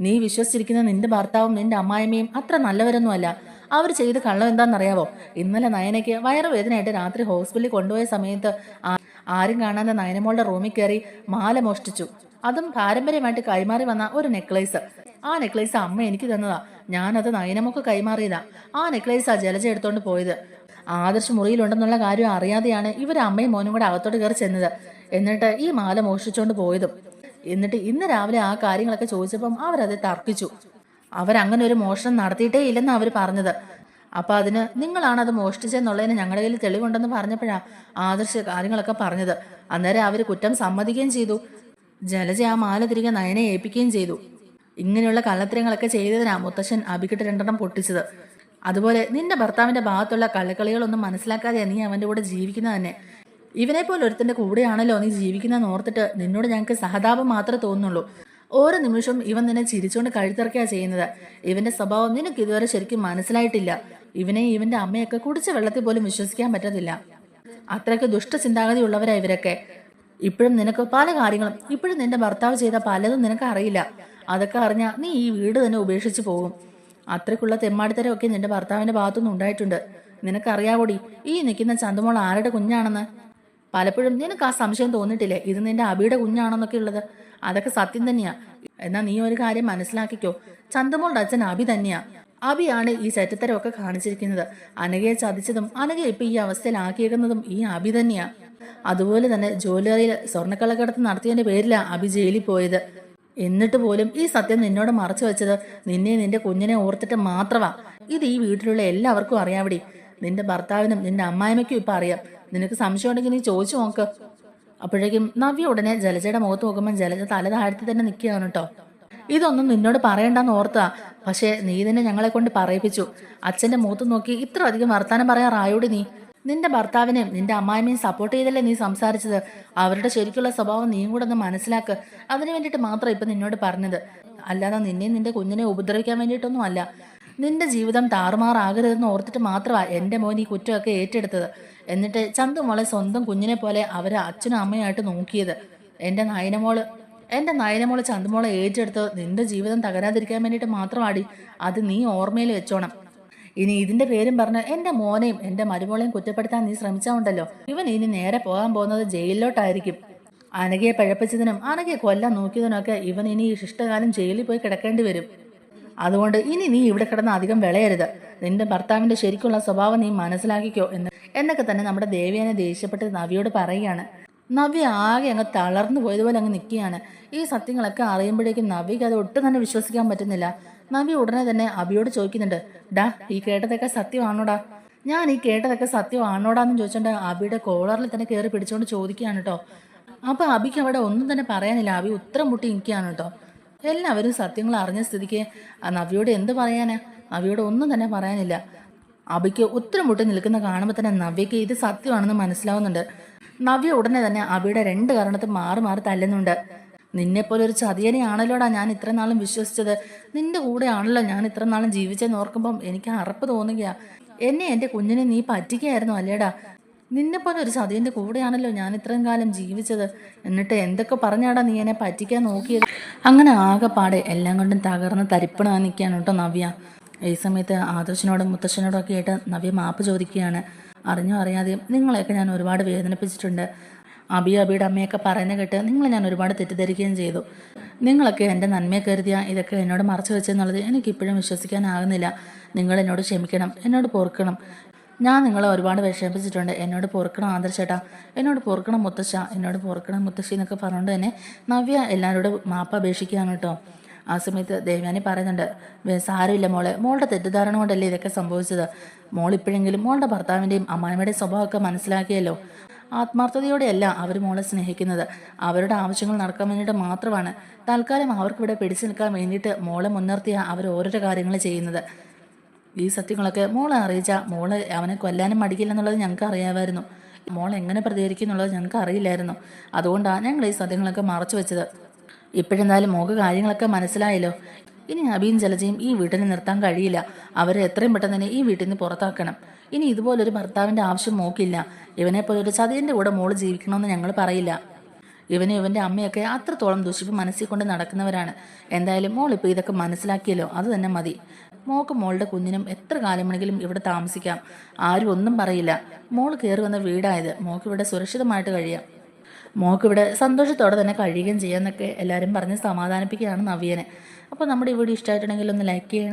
നീ വിശ്വസിച്ചിരിക്കുന്ന നിന്റെ ഭർത്താവും നിന്റെ അമ്മായിമ്മയും അത്ര നല്ലവരൊന്നുമല്ല. അവർ ചെയ്ത് കള്ളം എന്താണെന്നറിയാവോ? ഇന്നലെ നയനയ്ക്ക് വയറുവേദനയായിട്ട് രാത്രി ഹോസ്പിറ്റലിൽ കൊണ്ടുപോയ സമയത്ത് ആ- ആരും കാണാതെ നയനമോളുടെ റൂമിൽ കയറി മാല മോഷ്ടിച്ചു. അതും പാരമ്പര്യമായിട്ട് കൈമാറി വന്ന ഒരു നെക്ലേസ്. ആ നെക്ലേസ് അമ്മ എനിക്ക് തന്നതാ. ഞാനത് നയനമൊക്കെ കൈമാറിയതാ. ആ നെക്ലേസാ ജലജ എടുത്തോണ്ട് പോയത്. ആദർശ് മുറിയിലുണ്ടെന്നുള്ള കാര്യം അറിയാതെയാണ് ഇവർ അമ്മയും മോനും കൂടെ അകത്തോട്ട് കയറി ചെന്നത്. എന്നിട്ട് ഈ മാല മോഷിച്ചുകൊണ്ട് പോയതും. എന്നിട്ട് ഇന്ന് രാവിലെ ആ കാര്യങ്ങളൊക്കെ ചോദിച്ചപ്പം അവരത് തർക്കിച്ചു. അവരങ്ങനെ ഒരു മോഷണം നടത്തിയിട്ടേ ഇല്ലെന്ന് അവർ പറഞ്ഞത്. അപ്പൊ അതിന് നിങ്ങളാണ് അത് മോഷ്ടിച്ചെന്നുള്ളതിന് ഞങ്ങളുടെ കയ്യിൽ തെളിവുണ്ടെന്ന് പറഞ്ഞപ്പോഴാ ആദർശ കാര്യങ്ങളൊക്കെ പറഞ്ഞത്. അന്നേരം അവർ കുറ്റം സമ്മതിക്കുകയും ചെയ്തു. ജലജ ആ മാല തിരികെ നയനെ ഏൽപ്പിക്കുകയും ചെയ്തു. ഇങ്ങനെയുള്ള കള്ളത്തരങ്ങളൊക്കെ ചെയ്തതിനാ മുത്തശ്ശൻ അബിക്കിട്ട് രണ്ടെണ്ണം പൊട്ടിച്ചത്. അതുപോലെ നിന്റെ ഭർത്താവിന്റെ ഭാഗത്തുള്ള കള്ളക്കളികളൊന്നും മനസ്സിലാക്കാതെ നീ അവന്റെ കൂടെ ജീവിക്കുന്നത് തന്നെ. ഇവനെ പോലെ ഒരുത്തിന്റെ കൂടെയാണല്ലോ നീ ജീവിക്കുന്നതെന്ന് ഓർത്തിട്ട് നിന്നോട് ഞങ്ങൾക്ക് സഹതാപം മാത്രമേ തോന്നുള്ളൂ ഓരോ നിമിഷവും ഇവൻ നിന്നെ ചിരിച്ചുകൊണ്ട് കഴുത്തിറക്കുക ചെയ്യുന്നത്. ഇവന്റെ സ്വഭാവം നിനക്ക് ഇതുവരെ ശരിക്കും മനസ്സിലായിട്ടില്ല. ഇവനെ ഇവന്റെ അമ്മയൊക്കെ കുടിച്ച വെള്ളത്തിൽ പോലും വിശ്വസിക്കാൻ പറ്റത്തില്ല. അത്രയ്ക്ക് ദുഷ്ടചിന്താഗതി ഉള്ളവരാ ഇവരൊക്കെ. ഇപ്പോഴും നിനക്ക് പല കാര്യങ്ങളും ഇപ്പോഴും നിന്റെ ഭർത്താവ് ചെയ്ത പലതും നിനക്ക് അറിയില്ല. അതൊക്കെ അറിഞ്ഞാൽ നീ ഈ വീട് തന്നെ ഉപേക്ഷിച്ച് പോകും. അത്രയ്ക്കുള്ള തെമ്മാടിത്തരമൊക്കെ നിന്റെ ഭർത്താവിന്റെ ഭാഗത്തുനിന്ന് ഉണ്ടായിട്ടുണ്ട്. നിനക്കറിയാവോടി ഈ നിൽക്കുന്ന ചന്തുമോൾ ആരുടെ കുഞ്ഞാണെന്ന്? പലപ്പോഴും നിനക്ക് ആ സംശയം തോന്നിട്ടില്ലേ ഇത് നിന്റെ അബിയുടെ കുഞ്ഞാണെന്നൊക്കെ ഉള്ളത്. അതൊക്കെ സത്യം തന്നെയാ. എന്നാ നീ ഒരു കാര്യം മനസ്സിലാക്കിക്കോ. ചന്തുമോളുടെ അച്ഛൻ അബി തന്നെയാ. അബിയാണ് ഈ ചരിത്രമൊക്കെ കാണിച്ചിരിക്കുന്നത്. അനഘയെ ചതിച്ചതും അനഘയെ ഇപ്പൊ ഈ അവസ്ഥയിലാക്കിയേക്കുന്നതും ഈ അബി തന്നെയാ. അതുപോലെ തന്നെ ജ്വല്ലറിയിൽ സ്വർണക്കള്ളക്കടത്ത് നടത്തിയതിന്റെ പേരിലാ അബി ജയിലിൽ പോയത്. എന്നിട്ട് പോലും ഈ സത്യം നിന്നോട് മറച്ചു വെച്ചത് നിന്നെ നിന്റെ കുഞ്ഞിനെ ഓർത്തിട്ട് മാത്രമാ. ഇത് ഈ വീട്ടിലുള്ള എല്ലാവർക്കും അറിയാവിടി നിന്റെ ഭർത്താവിനും നിന്റെ അമ്മായിമ്മയ്ക്കും ഇപ്പൊ അറിയാം. നിനക്ക് സംശയം ഉണ്ടെങ്കിൽ നീ ചോദിച്ചു നോക്ക്. അപ്പോഴേക്കും നവ്യ ഉടനെ ജലജയുടെ മുഖത്ത് നോക്കുമ്പോൾ ജലജ തല താഴ്ത്തി തന്നെ നിൽക്കുകയാണ് കേട്ടോ ഇതൊന്നും നിന്നോട് പറയണ്ടെന്ന് ഓർത്താ. പക്ഷേ നീ തന്നെ ഞങ്ങളെ കൊണ്ട് പറയിപ്പിച്ചു. അച്ഛന്റെ മുഖത്ത് നോക്കി ഇത്ര അധികം വർത്താനം പറയാറായോടി നീ. നിന്റെ ഭർത്താവിനെയും നിന്റെ അമ്മായിമ്മയും സപ്പോർട്ട് ചെയ്തല്ലേ നീ സംസാരിച്ചത്? അവരുടെ ശരിക്കുള്ള സ്വഭാവം നീയും കൂടെ ഒന്ന് മനസ്സിലാക്ക്. അതിനു വേണ്ടിയിട്ട് മാത്രം ഇപ്പൊ നിന്നോട് പറഞ്ഞത്. അല്ലാതെ നിന്നെയും നിന്റെ കുഞ്ഞിനെ ഉപദ്രവിക്കാൻ വേണ്ടിയിട്ടൊന്നും അല്ല. നിന്റെ ജീവിതം താറുമാറാകരുതെന്ന് ഓർത്തിട്ട് മാത്രമാണ് എന്റെ മോൻ ഈ കുറ്റമൊക്കെ ഏറ്റെടുത്തത്. എന്നിട്ട് ചന്തു മോളെ സ്വന്തം കുഞ്ഞിനെ പോലെ അവരെ അച്ഛനും അമ്മയായിട്ട് നോക്കിയത്. എന്റെ നയനമോൾ എന്റെ നയനമോൾ ചന്തുമോളെ ഏറ്റെടുത്ത് നിന്റെ ജീവിതം തകരാതിരിക്കാൻ വേണ്ടിയിട്ട് മാത്രമാടി. അത് നീ ഓർമ്മയിൽ വെച്ചോണം. ഇനി ഇതിന്റെ പേരും പറഞ്ഞ് എന്റെ മോനെയും എന്റെ മരുമോളെയും കുറ്റപ്പെടുത്താൻ നീ ശ്രമിച്ചാണ്ടല്ലോ ഇവൻ ഇനി നേരെ പോകാൻ പോകുന്നത് ജയിലിലോട്ടായിരിക്കും. അനഘയെ പഴപ്പിച്ചതിനും അനഘയെ കൊല്ലാൻ നോക്കിയതിനൊക്കെ ഇവൻ ഇനി ഈ ശിഷ്ടകാലം ജയിലിൽ പോയി കിടക്കേണ്ടി വരും. അതുകൊണ്ട് ഇനി നീ ഇവിടെ കിടന്ന് അധികം വിളയരുത്. നിന്റെ ഭർത്താവിന്റെ ശരിക്കുള്ള സ്വഭാവം നീ മനസ്സിലാക്കിക്കോ എന്ന് എന്നൊക്കെ തന്നെ നമ്മുടെ ദേവിയനെ ദേഷ്യപ്പെട്ട് നവിയോട് പറയുകയാണ്. നവ്യ ആകെ അങ്ങ് തളർന്നു പോയതുപോലെ അങ്ങ് നിൽക്കുകയാണ്. ഈ സത്യങ്ങളൊക്കെ അറിയുമ്പോഴേക്കും നവിക്ക് അത് ഒട്ടും തന്നെ വിശ്വസിക്കാൻ പറ്റുന്നില്ല. നവ്യ ഉടനെ തന്നെ അബിയോട് ചോദിക്കുന്നുണ്ട് ഡാ ഈ കേട്ടതൊക്കെ സത്യമാണോടാ? ഞാൻ ഈ കേട്ടതൊക്കെ സത്യമാണോടാന്ന് ചോദിച്ചോണ്ട് അബിയുടെ കോളറിൽ തന്നെ കയറി പിടിച്ചുകൊണ്ട് ചോദിക്കുകയാണ് കേട്ടോ അപ്പൊ അബിക്ക് അവിടെ ഒന്നും തന്നെ പറയാനില്ല. അബി ഉത്തരം മുട്ടി നിൽക്കുകയാണ് കേട്ടോ എല്ലാവരും സത്യങ്ങൾ അറിഞ്ഞ സ്ഥിതിക്ക് നവിയോട് എന്ത് പറയാനാ? നവിയോട് ഒന്നും തന്നെ പറയാനില്ല. അബിക്ക് ഉത്തരം മുട്ടി നിൽക്കുന്ന കാണുമ്പോൾ തന്നെ നവ്യക്ക് ഇത് സത്യമാണെന്ന് മനസ്സിലാവുന്നുണ്ട്. നവ്യ ഉടനെ തന്നെ അബിയുടെ രണ്ട് കാരണത്ത് മാറി മാറി തല്ലുന്നുണ്ട്. നിന്നെപ്പോലെ ഒരു ചതിയനെയാണല്ലോടാ ഞാൻ ഇത്ര നാളും വിശ്വസിച്ചത്. നിന്റെ കൂടെയാണല്ലോ ഞാൻ ഇത്ര നാളും ജീവിച്ചെന്ന് ഓർക്കുമ്പം എനിക്ക് അറപ്പ് തോന്നുകയാ. എന്നെ എന്റെ കുഞ്ഞിനെ നീ പറ്റിക്കുകയായിരുന്നു അല്ലേടാ? നിന്നെപ്പോലെ ഒരു ചതിയന്റെ കൂടെയാണല്ലോ ഞാൻ ഇത്രയും കാലം ജീവിച്ചത്. എന്നിട്ട് എന്തൊക്കെ പറഞ്ഞാടാ നീ എന്നെ പറ്റിക്കാൻ നോക്കിയത്? അങ്ങനെ ആകെപ്പാടെ എല്ലാം കൊണ്ടും തകർന്ന് തരിപ്പണാ നിൽക്കുകയാണ് കേട്ടോ നവ്യ. ഈ സമയത്ത് ആദർശനോടും മുത്തശ്ശനോടും ഒക്കെ ആയിട്ട് നവ്യ മാപ്പ് ചോദിക്കുകയാണ്. അറിഞ്ഞോ അറിയാതെയും നിങ്ങളെയൊക്കെ ഞാൻ ഒരുപാട് വേദനിപ്പിച്ചിട്ടുണ്ട്. അബി അബിയുടെ അമ്മയൊക്കെ പറയുന്ന കേട്ട് നിങ്ങളെ ഞാൻ ഒരുപാട് തെറ്റിദ്ധരിക്കുകയും ചെയ്തു. നിങ്ങളൊക്കെ എന്റെ നന്മയെ കരുതിയ ഇതൊക്കെ എന്നോട് മറച്ചു വെച്ചെന്നുള്ളത് എനിക്കിപ്പോഴും വിശ്വസിക്കാനാകുന്നില്ല നിങ്ങൾ എന്നോട് ക്ഷമിക്കണം എന്നോട് പൊറുക്കണം. ഞാൻ നിങ്ങളെ ഒരുപാട് വിഷമിപ്പിച്ചിട്ടുണ്ട്. എന്നോട് പൊറുക്കണം ആദർശേട്ടാ എന്നോട് പൊറുക്കണം മുത്തശ്ശ. എന്നോട് പൊറുക്കണം മുത്തശ്ശി എന്നൊക്കെ പറഞ്ഞുകൊണ്ട് തന്നെ നവ്യ എല്ലാവരോടും മാപ്പ് അപേക്ഷിക്കുകയാണ് കേട്ടോ. ആ സമയത്ത് ദേവ്യാനി പറയുന്നുണ്ട് "വേ, സാരമില്ല മോളെ. മോളുടെ തെറ്റിദ്ധാരണ കൊണ്ടല്ലേ ഇതൊക്കെ സംഭവിച്ചത്? മോൾ ഇപ്പോഴെങ്കിലും മോളുടെ ഭർത്താവിന്റെയും അമ്മായിമ്മയുടെയും സ്വഭാവമൊക്കെ മനസ്സിലാക്കിയല്ലോ. ആത്മാർത്ഥതയോടെയല്ല അവർ മോളെ സ്നേഹിക്കുന്നത്. അവരുടെ ആവശ്യങ്ങൾ നടക്കാൻ വേണ്ടിയിട്ട് മാത്രമാണ്. തൽക്കാലം അവർക്കിവിടെ പിടിച്ചു നിൽക്കാൻ വേണ്ടിയിട്ട് മോളെ മുൻനിർത്തിയ അവർ ഓരോരോ കാര്യങ്ങൾ ചെയ്യുന്നത്. ഈ സത്യങ്ങളൊക്കെ മോളെ അറിയിച്ച മോൾ അവനെ കൊല്ലാനും മടിക്കില്ലെന്നുള്ളത് ഞങ്ങൾക്ക് അറിയാമായിരുന്നു. മോൾ എങ്ങനെ പ്രതികരിക്കും എന്നുള്ളത് ഞങ്ങൾക്ക് അറിയില്ലായിരുന്നു. അതുകൊണ്ടാണ് ഞങ്ങൾ ഈ സത്യങ്ങളൊക്കെ മറച്ചു വെച്ചത്. ഇപ്പോഴെന്തായാലും മോക്ക് കാര്യങ്ങളൊക്കെ മനസ്സിലായല്ലോ. ഇനി അബിയും ജലജയും ഈ വീട്ടിൽ നിർത്താൻ കഴിയില്ല. അവരെ എത്രയും പെട്ടെന്ന് തന്നെ ഈ വീട്ടിൽ നിന്ന് പുറത്താക്കണം. ഇനി ഇതുപോലൊരു ഭർത്താവിന്റെ ആവശ്യം നോക്കില്ല ഇവനെ പോലെ ഒരു ചതിയന്റെ കൂടെ മോൾ ജീവിക്കണമെന്ന് ഞങ്ങൾ പറയില്ല. ഇവനും ഇവന്റെ അമ്മയൊക്കെ അത്രത്തോളം ദുഷിപ്പ് മനസ്സിൽ കൊണ്ട് നടക്കുന്നവരാണ്. എന്തായാലും മോൾ ഇപ്പോൾ ഇതൊക്കെ മനസ്സിലാക്കിയല്ലോ അത് തന്നെ മതി. മോൾക്ക് മോളുടെ കുഞ്ഞിനും എത്ര കാലം വേണമെങ്കിലും ഇവിടെ താമസിക്കാം. ആരും ഒന്നും പറയില്ല. മോൾ കയറി വന്ന വീടായത് മോൾക്ക് ഇവിടെ സുരക്ഷിതമായിട്ട് കഴിയാം. മോൾക്ക് ഇവിടെ സന്തോഷത്തോടെ തന്നെ കഴിയുകയും ചെയ്യാമെന്നൊക്കെ എല്ലാവരും പറഞ്ഞ് സമാധാനിപ്പിക്കുകയാണ് നവ്യനെ. അപ്പോൾ നമ്മുടെ ഈ വീഡിയോ ഇഷ്ടമായിട്ടുണ്ടെങ്കിൽ ഒന്ന് ലൈക്ക് ചെയ്യണേ.